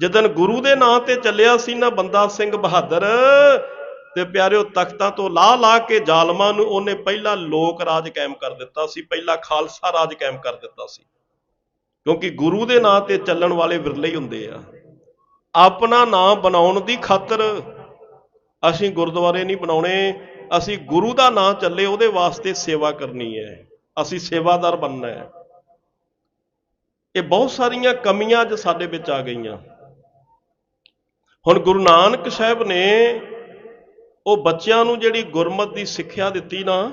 ਜਦੋਂ ਗੁਰੂ ਦੇ ਨਾਂ ਤੇ ਚੱਲਿਆ ਸੀ ਨਾ ਬੰਦਾ ਸਿੰਘ ਬਹਾਦਰ, ਤੇ ਪਿਆਰਿਓ ਤਖਤਾਂ ਤੋਂ ਲਾ ਲਾ ਕੇ ਜ਼ਾਲਮਾਂ ਨੂੰ ਉਹਨੇ ਪਹਿਲਾ ਲੋਕ ਰਾਜ ਕਾਇਮ ਕਰ ਦਿੱਤਾ ਸੀ, ਪਹਿਲਾ ਖਾਲਸਾ ਰਾਜ ਕਾਇਮ ਕਰ ਦਿੱਤਾ ਸੀ। ਕਿਉਂਕਿ ਗੁਰੂ ਦੇ ਨਾਂ ਤੇ ਚੱਲਣ ਵਾਲੇ ਵਿਰਲੇ ਹੀ ਹੁੰਦੇ ਆ। ਆਪਣਾ ਨਾਂ ਬਣਾਉਣ ਦੀ ਖਾਤਰ ਅਸੀਂ ਗੁਰਦੁਆਰੇ ਨਹੀਂ ਬਣਾਉਣੇ, ਅਸੀਂ ਗੁਰੂ ਦਾ ਨਾਂ ਚੱਲੇ, ਉਹਦੇ ਵਾਸਤੇ ਸੇਵਾ ਕਰਨੀ ਹੈ। ਅਸੀਂ ਸੇਵਾਦਾਰ ਬਣਨਾ ਹੈ। ਇਹ ਬਹੁਤ ਸਾਰੀਆਂ ਕਮੀਆਂ ਅੱਜ ਸਾਡੇ ਵਿੱਚ ਆ ਗਈਆਂ। ਹੁਣ ਗੁਰੂ ਨਾਨਕ ਸਾਹਿਬ ਨੇ ਉਹ ਬੱਚਿਆਂ ਨੂੰ ਜਿਹੜੀ ਗੁਰਮਤ ਦੀ ਸਿੱਖਿਆ ਦਿੱਤੀ ਨਾ,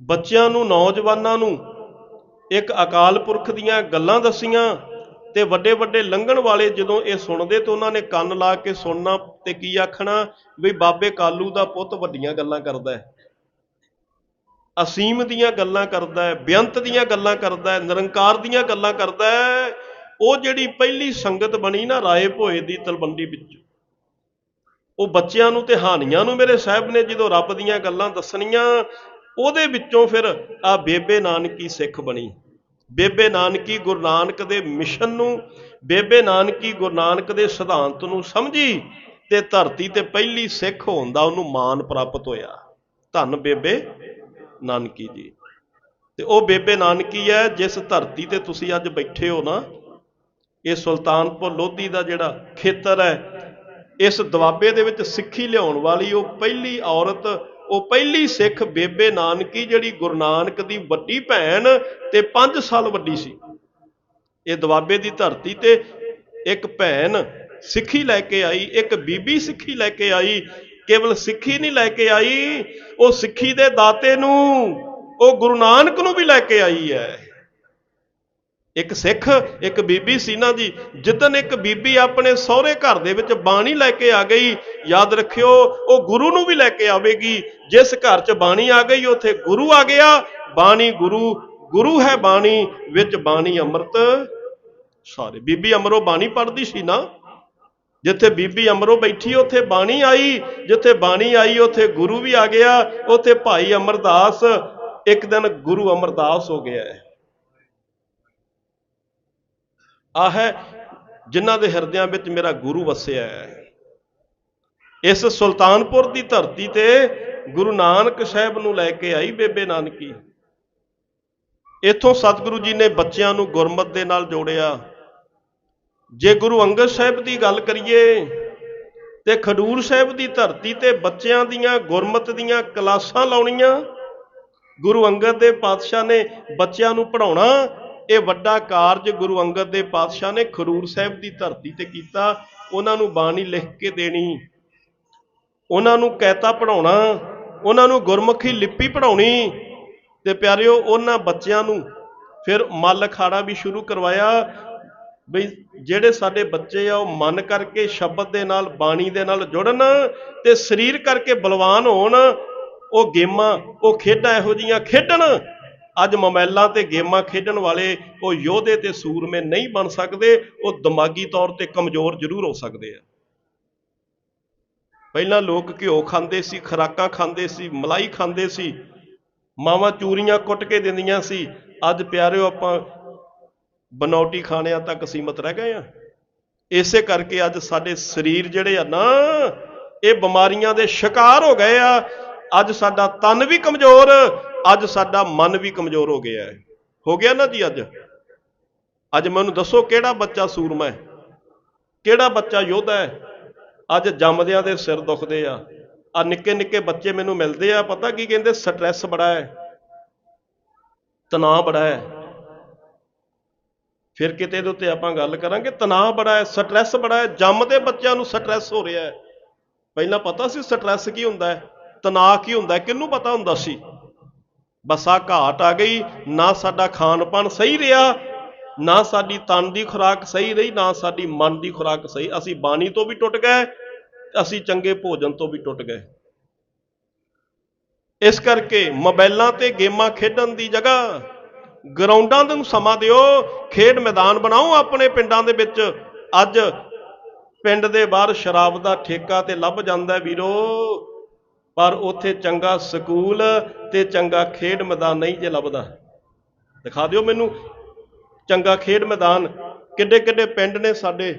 ਬੱਚਿਆਂ ਨੂੰ, ਨੌਜਵਾਨਾਂ ਨੂੰ ਇੱਕ ਅਕਾਲ ਪੁਰਖ ਦੀਆਂ ਗੱਲਾਂ ਦਸੀਆਂ ਤੇ ਵੱਡੇ ਵੱਡੇ ਲੰਘਣ ਵਾਲੇ ਜਦੋਂ ਇਹ ਸੁਣਦੇ ਤੇ ਉਹਨਾਂ ਨੇ ਕੰਨ ਲਾ ਕੇ ਸੁਣਨਾ ਤੇ ਕੀ ਆਖਣਾ ਵੀ ਬਾਬੇ ਕਾਲੂ ਦਾ ਪੁੱਤ ਵੱਡੀਆਂ ਗੱਲਾਂ ਕਰਦਾ ਹੈ। ਅਸੀਮ ਦੀਆਂ ਗੱਲਾਂ ਕਰਦਾ ਹੈ, ਬੇਅੰਤ ਦੀਆਂ ਗੱਲਾਂ ਕਰਦਾ ਹੈ, ਨਿਰੰਕਾਰ ਦੀਆਂ ਗੱਲਾਂ ਕਰਦਾ ਹੈ ਉਹ ਜਿਹੜੀ ਪਹਿਲੀ ਸੰਗਤ ਬਣੀ ਨਾ ਰਾਏ ਭੋਏ ਦੀ ਤਲਵੰਡੀ ਵਿੱਚ। ਉਹ ਬੱਚਿਆਂ ਨੂੰ ਤੇ ਹਾਨੀਆਂ ਨੂੰ ਮੇਰੇ ਸਾਹਿਬ ਨੇ ਜਦੋਂ ਰੱਬ ਦੀਆਂ ਗੱਲਾਂ ਦੱਸਣੀਆਂ, ਉਹਦੇ ਵਿੱਚੋਂ ਫਿਰ ਆ ਬੇਬੇ ਨਾਨਕੀ ਸਿੱਖ ਬਣੀ। ਬੇਬੇ ਨਾਨਕੀ ਗੁਰੂ ਨਾਨਕ ਦੇ ਮਿਸ਼ਨ ਨੂੰ, ਬੇਬੇ ਨਾਨਕੀ ਗੁਰੂ ਨਾਨਕ ਦੇ ਸਿਧਾਂਤ ਨੂੰ ਸਮਝੀ ਤੇ ਧਰਤੀ ਤੇ ਪਹਿਲੀ ਸਿੱਖ ਹੋਣ ਦਾ ਉਹਨੂੰ ਮਾਣ ਪ੍ਰਾਪਤ ਹੋਇਆ। ਧੰਨ ਬੇਬੇ ਨਾਨਕੀ ਜੀ। ਤੇ ਉਹ ਬੇਬੇ ਨਾਨਕੀ ਹੈ, ਜਿਸ ਧਰਤੀ ਤੇ ਤੁਸੀਂ ਅੱਜ ਬੈਠੇ ਹੋ ਨਾ ਇਹ ਸੁਲਤਾਨਪੁਰ ਲੋਧੀ ਦਾ ਜਿਹੜਾ ਖੇਤਰ ਹੈ, ਇਸ ਦਵਾਬੇ ਦੇ ਵਿੱਚ ਸਿੱਖੀ ਲਿਆਉਣ ਵਾਲੀ ਉਹ ਪਹਿਲੀ ਔਰਤ, ਉਹ ਪਹਿਲੀ ਸਿੱਖ ਬੇਬੇ ਨਾਨਕੀ ਜਿਹੜੀ ਗੁਰੂ ਨਾਨਕ ਦੀ ਵੱਡੀ ਭੈਣ ਤੇ 5 ਸਾਲ ਵੱਡੀ ਸੀ। ਇਹ ਦਵਾਬੇ ਦੀ ਧਰਤੀ ਤੇ ਇੱਕ ਭੈਣ ਸਿੱਖੀ ਲੈ ਕੇ ਆਈ, ਇੱਕ ਬੀਬੀ ਸਿੱਖੀ ਲੈ ਕੇ ਆਈ, ਕੇਵਲ ਸਿੱਖੀ ਨਹੀਂ ਲੈ ਕੇ ਆਈ, ਉਹ ਸਿੱਖੀ ਦੇ ਦਾਤੇ ਨੂੰ, ਉਹ ਗੁਰੂ ਨਾਨਕ ਨੂੰ ਵੀ ਲੈ ਕੇ ਆਈ ਹੈ। ਇੱਕ ਸਿੱਖ, ਇੱਕ ਬੀਬੀ ਸੀ ਨਾ ਜੀ ਜਿੱਦਨ ਇੱਕ ਬੀਬੀ ਆਪਣੇ ਸਹੁਰੇ ਘਰ ਦੇ ਵਿੱਚ ਬਾਣੀ ਲੈ ਕੇ ਆ ਗਈ, ਯਾਦ ਰੱਖਿਓ, ਉਹ ਗੁਰੂ ਨੂੰ ਵੀ ਲੈ ਕੇ ਆਵੇਗੀ, ਜਿਸ ਘਰ 'ਚ ਬਾਣੀ ਆ ਗਈ, ਉੱਥੇ ਗੁਰੂ ਆ ਗਿਆ, ਬਾਣੀ ਗੁਰੂ ਗੁਰੂ ਹੈ ਬਾਣੀ, ਵਿੱਚ ਬਾਣੀ ਅੰਮ੍ਰਿਤ, ਸਾਰੇ ਬੀਬੀ ਅਮਰੋ ਬਾਣੀ ਪੜ੍ਹਦੀ ਸੀ ਨਾ, ਜਿੱਥੇ ਬੀਬੀ ਅਮਰੋ ਬੈਠੀ, ਉੱਥੇ ਬਾਣੀ ਆਈ, ਜਿੱਥੇ ਬਾਣੀ ਆਈ, ਉੱਥੇ ਗੁਰੂ ਵੀ ਆ ਗਿਆ, ਉੱਥੇ ਭਾਈ ਅਮਰਦਾਸ, ਇੱਕ ਦਿਨ ਗੁਰੂ ਅਮਰਦਾਸ ਹੋ ਗਿਆ ਹੈ। ਆ ਹੈ ਜਿਨ੍ਹਾਂ ਦੇ ਹਿਰਦਿਆਂ ਵਿੱਚ ਮੇਰਾ ਗੁਰੂ ਵਸਿਆ ਹੈ। ਇਸ ਸੁਲਤਾਨਪੁਰ ਦੀ ਧਰਤੀ ਤੇ ਗੁਰੂ ਨਾਨਕ ਸਾਹਿਬ ਨੂੰ ਲੈ ਕੇ ਆਈ ਬੇਬੇ ਨਾਨਕੀ। ਇੱਥੋਂ ਸਤਿਗੁਰੂ ਜੀ ਨੇ ਬੱਚਿਆਂ ਨੂੰ ਗੁਰਮਤ ਦੇ ਨਾਲ ਜੋੜਿਆ। ਜੇ ਗੁਰੂ ਅੰਗਦ ਸਾਹਿਬ ਦੀ ਗੱਲ ਕਰੀਏ ਤੇ ਖਡੂਰ ਸਾਹਿਬ ਦੀ ਧਰਤੀ ਤੇ ਬੱਚਿਆਂ ਦੀਆਂ ਗੁਰਮਤ ਦੀਆਂ ਕਲਾਸਾਂ ਲਾਉਣੀਆਂ, ਗੁਰੂ ਅੰਗਦ ਦੇ ਪਾਤਸ਼ਾਹ ਨੇ ਬੱਚਿਆਂ ਨੂੰ ਪੜਾਉਣਾ ਇਹ ਵੱਡਾ ਕਾਰਜ ਗੁਰੂ ਅੰਗਦ ਦੇ ਪਾਤਸ਼ਾਹ ਨੇ ਖਰੂਰ ਸਾਹਿਬ ਦੀ ਧਰਤੀ ਤੇ ਕੀਤਾ। ਉਹਨਾਂ ਨੂੰ ਬਾਣੀ ਲਿਖ ਕੇ ਦੇਣੀ। ਉਹਨਾਂ ਨੂੰ ਕਹਿਤਾ ਪੜਾਉਣਾ ਉਹਨਾਂ ਨੂੰ ਗੁਰਮੁਖੀ ਲਿਪੀ ਪੜਾਉਣੀ ਤੇ ਪਿਆਰਿਓ, ਉਹਨਾਂ ਬੱਚਿਆਂ ਨੂੰ ਫਿਰ ਮੱਲ ਅਖਾੜਾ ਵੀ ਸ਼ੁਰੂ ਕਰਵਾਇਆ। ਬਈ ਜਿਹੜੇ ਸਾਡੇ ਬੱਚੇ ਆ, ਉਹ ਮਨ ਕਰਕੇ ਸ਼ਬਦ ਦੇ ਨਾਲ, ਬਾਣੀ ਦੇ ਨਾਲ ਜੁੜਨ ਤੇ ਸਰੀਰ ਕਰਕੇ ਬਲਵਾਨ ਹੋਣ। ਉਹ ਗੇਮਾਂ, ਉਹ ਖੇਡਾਂ ਇਹੋ ਜੀਆਂ ਖੇਡਣ। ਅੱਜ ਮੋਬਾਈਲਾਂ ਤੇ ਗੇਮਾਂ ਖੇਡਣ ਵਾਲੇ ਉਹ ਯੋਧੇ ਤੇ ਸੂਰਮੇ ਨਹੀਂ ਬਣ ਸਕਦੇ, ਉਹ ਦਿਮਾਗੀ ਤੌਰ ਤੇ ਕਮਜ਼ੋਰ ਜ਼ਰੂਰ ਹੋ ਸਕਦੇ ਆ। ਪਹਿਲਾਂ ਲੋਕ ਘਿਓ ਖਾਂਦੇ ਸੀ, ਖਰਾਕਾਂ ਖਾਂਦੇ ਸੀ, ਮਲਾਈ ਖਾਂਦੇ ਸੀ, ਮਾਵਾਂ ਚੂਰੀਆਂ ਕੁੱਟ ਕੇ ਦਿੰਦੀਆਂ ਸੀ, ਅੱਜ ਪਿਆਰਿਓ ਆਪਾਂ ਬਨੌਟੀ ਖਾਣਿਆਂ ਤੱਕ ਸੀਮਤ ਰਹਿ ਗਏ ਆ। ਇਸੇ ਕਰਕੇ ਅੱਜ ਸਾਡੇ ਸਰੀਰ ਜਿਹੜੇ ਆ ਨਾ, ਇਹ ਬਿਮਾਰੀਆਂ ਦੇ ਸ਼ਿਕਾਰ ਹੋ ਗਏ ਆ ਅੱਜ ਸਾਡਾ ਤਨ ਵੀ ਕਮਜ਼ੋਰ, ਅੱਜ ਸਾਡਾ ਮਨ ਵੀ ਕਮਜ਼ੋਰ ਹੋ ਗਿਆ ਹੈ। ਹੋ ਗਿਆ ਨਾ ਜੀ ਅੱਜ? ਅੱਜ ਮੈਨੂੰ ਦੱਸੋ ਕਿਹੜਾ ਬੱਚਾ ਸੂਰਮਾ ਹੈ? ਕਿਹੜਾ ਬੱਚਾ ਯੋਧਾ ਹੈ? ਅੱਜ ਜੰਮਦਿਆਂ ਦੇ ਸਿਰ ਦੁਖਦੇ ਆ। ਆ ਨਿੱਕੇ ਨਿੱਕੇ ਬੱਚੇ ਮੈਨੂੰ ਮਿਲਦੇ ਆ, ਪਤਾ ਕੀ ਕਹਿੰਦੇ? ਸਟ੍ਰੈਸ ਬੜਾ ਹੈ। ਤਣਾਅ ਬੜਾ ਹੈ। ਫਿਰ ਕਿਤੇ ਦੇ ਉੱਤੇ ਆਪਾਂ ਗੱਲ ਕਰਾਂਗੇ, ਤਣਾਅ ਬੜਾ ਹੈ, ਸਟ੍ਰੈਸ ਬੜਾ ਹੈ, ਜੰਮਦੇ ਬੱਚਿਆਂ ਨੂੰ ਸਟ੍ਰੈਸ ਹੋ ਰਿਹਾ ਹੈ। ਪਹਿਲਾਂ ਪਤਾ ਸੀ ਸਟ੍ਰੈਸ ਕੀ ਹੁੰਦਾ ਹੈ? ਤਣਾਅ ਕੀ ਹੁੰਦਾ ਹੈ ਕਿਹਨੂੰ ਪਤਾ ਹੁੰਦਾ ਸੀ? ਬਸ ਆ ਘਾਟ ਆ ਗਈ, ਨਾ ਸਾਡਾ ਖਾਣ ਪਾਣ ਸਹੀ ਰਿਹਾ, ਨਾ ਸਾਡੀ ਤਨ ਦੀ ਖੁਰਾਕ ਸਹੀ ਰਹੀ, ਨਾ ਸਾਡੀ ਮਨ ਦੀ ਖੁਰਾਕ ਸਹੀ। ਅਸੀਂ ਬਾਣੀ ਤੋਂ ਵੀ ਟੁੱਟ ਗਏ, ਅਸੀਂ ਚੰਗੇ ਭੋਜਨ ਤੋਂ ਵੀ ਟੁੱਟ ਗਏ। ਇਸ ਕਰਕੇ ਮੋਬਾਈਲਾਂ ਤੇ ਗੇਮਾਂ ਖੇਡਣ ਦੀ ਜਗ੍ਹਾ, ਗਰਾਊਂਡਾਂ ਨੂੰ ਸਮਾਂ ਦਿਓ, ਖੇਡ ਮੈਦਾਨ ਬਣਾਓ ਆਪਣੇ ਪਿੰਡਾਂ ਦੇ ਵਿੱਚ। ਅੱਜ ਪਿੰਡ ਦੇ ਬਾਹਰ ਸ਼ਰਾਬ ਦਾ ਠੇਕਾ ਤੇ ਲੱਭ ਜਾਂਦਾ ਵੀਰੋ। ਪਰ ਉੱਥੇ ਚੰਗਾ ਸਕੂਲ ਤੇ ਚੰਗਾ ਖੇਡ ਮੈਦਾਨ ਨਹੀਂ ਜੇ ਲੱਭਦਾ। ਦਿਖਾ ਦਿਓ ਮੈਨੂੰ ਚੰਗਾ ਖੇਡ ਮੈਦਾਨ ਕਿੱਡੇ ਕਿੱਡੇ ਪਿੰਡ ਨੇ ਸਾਡੇ।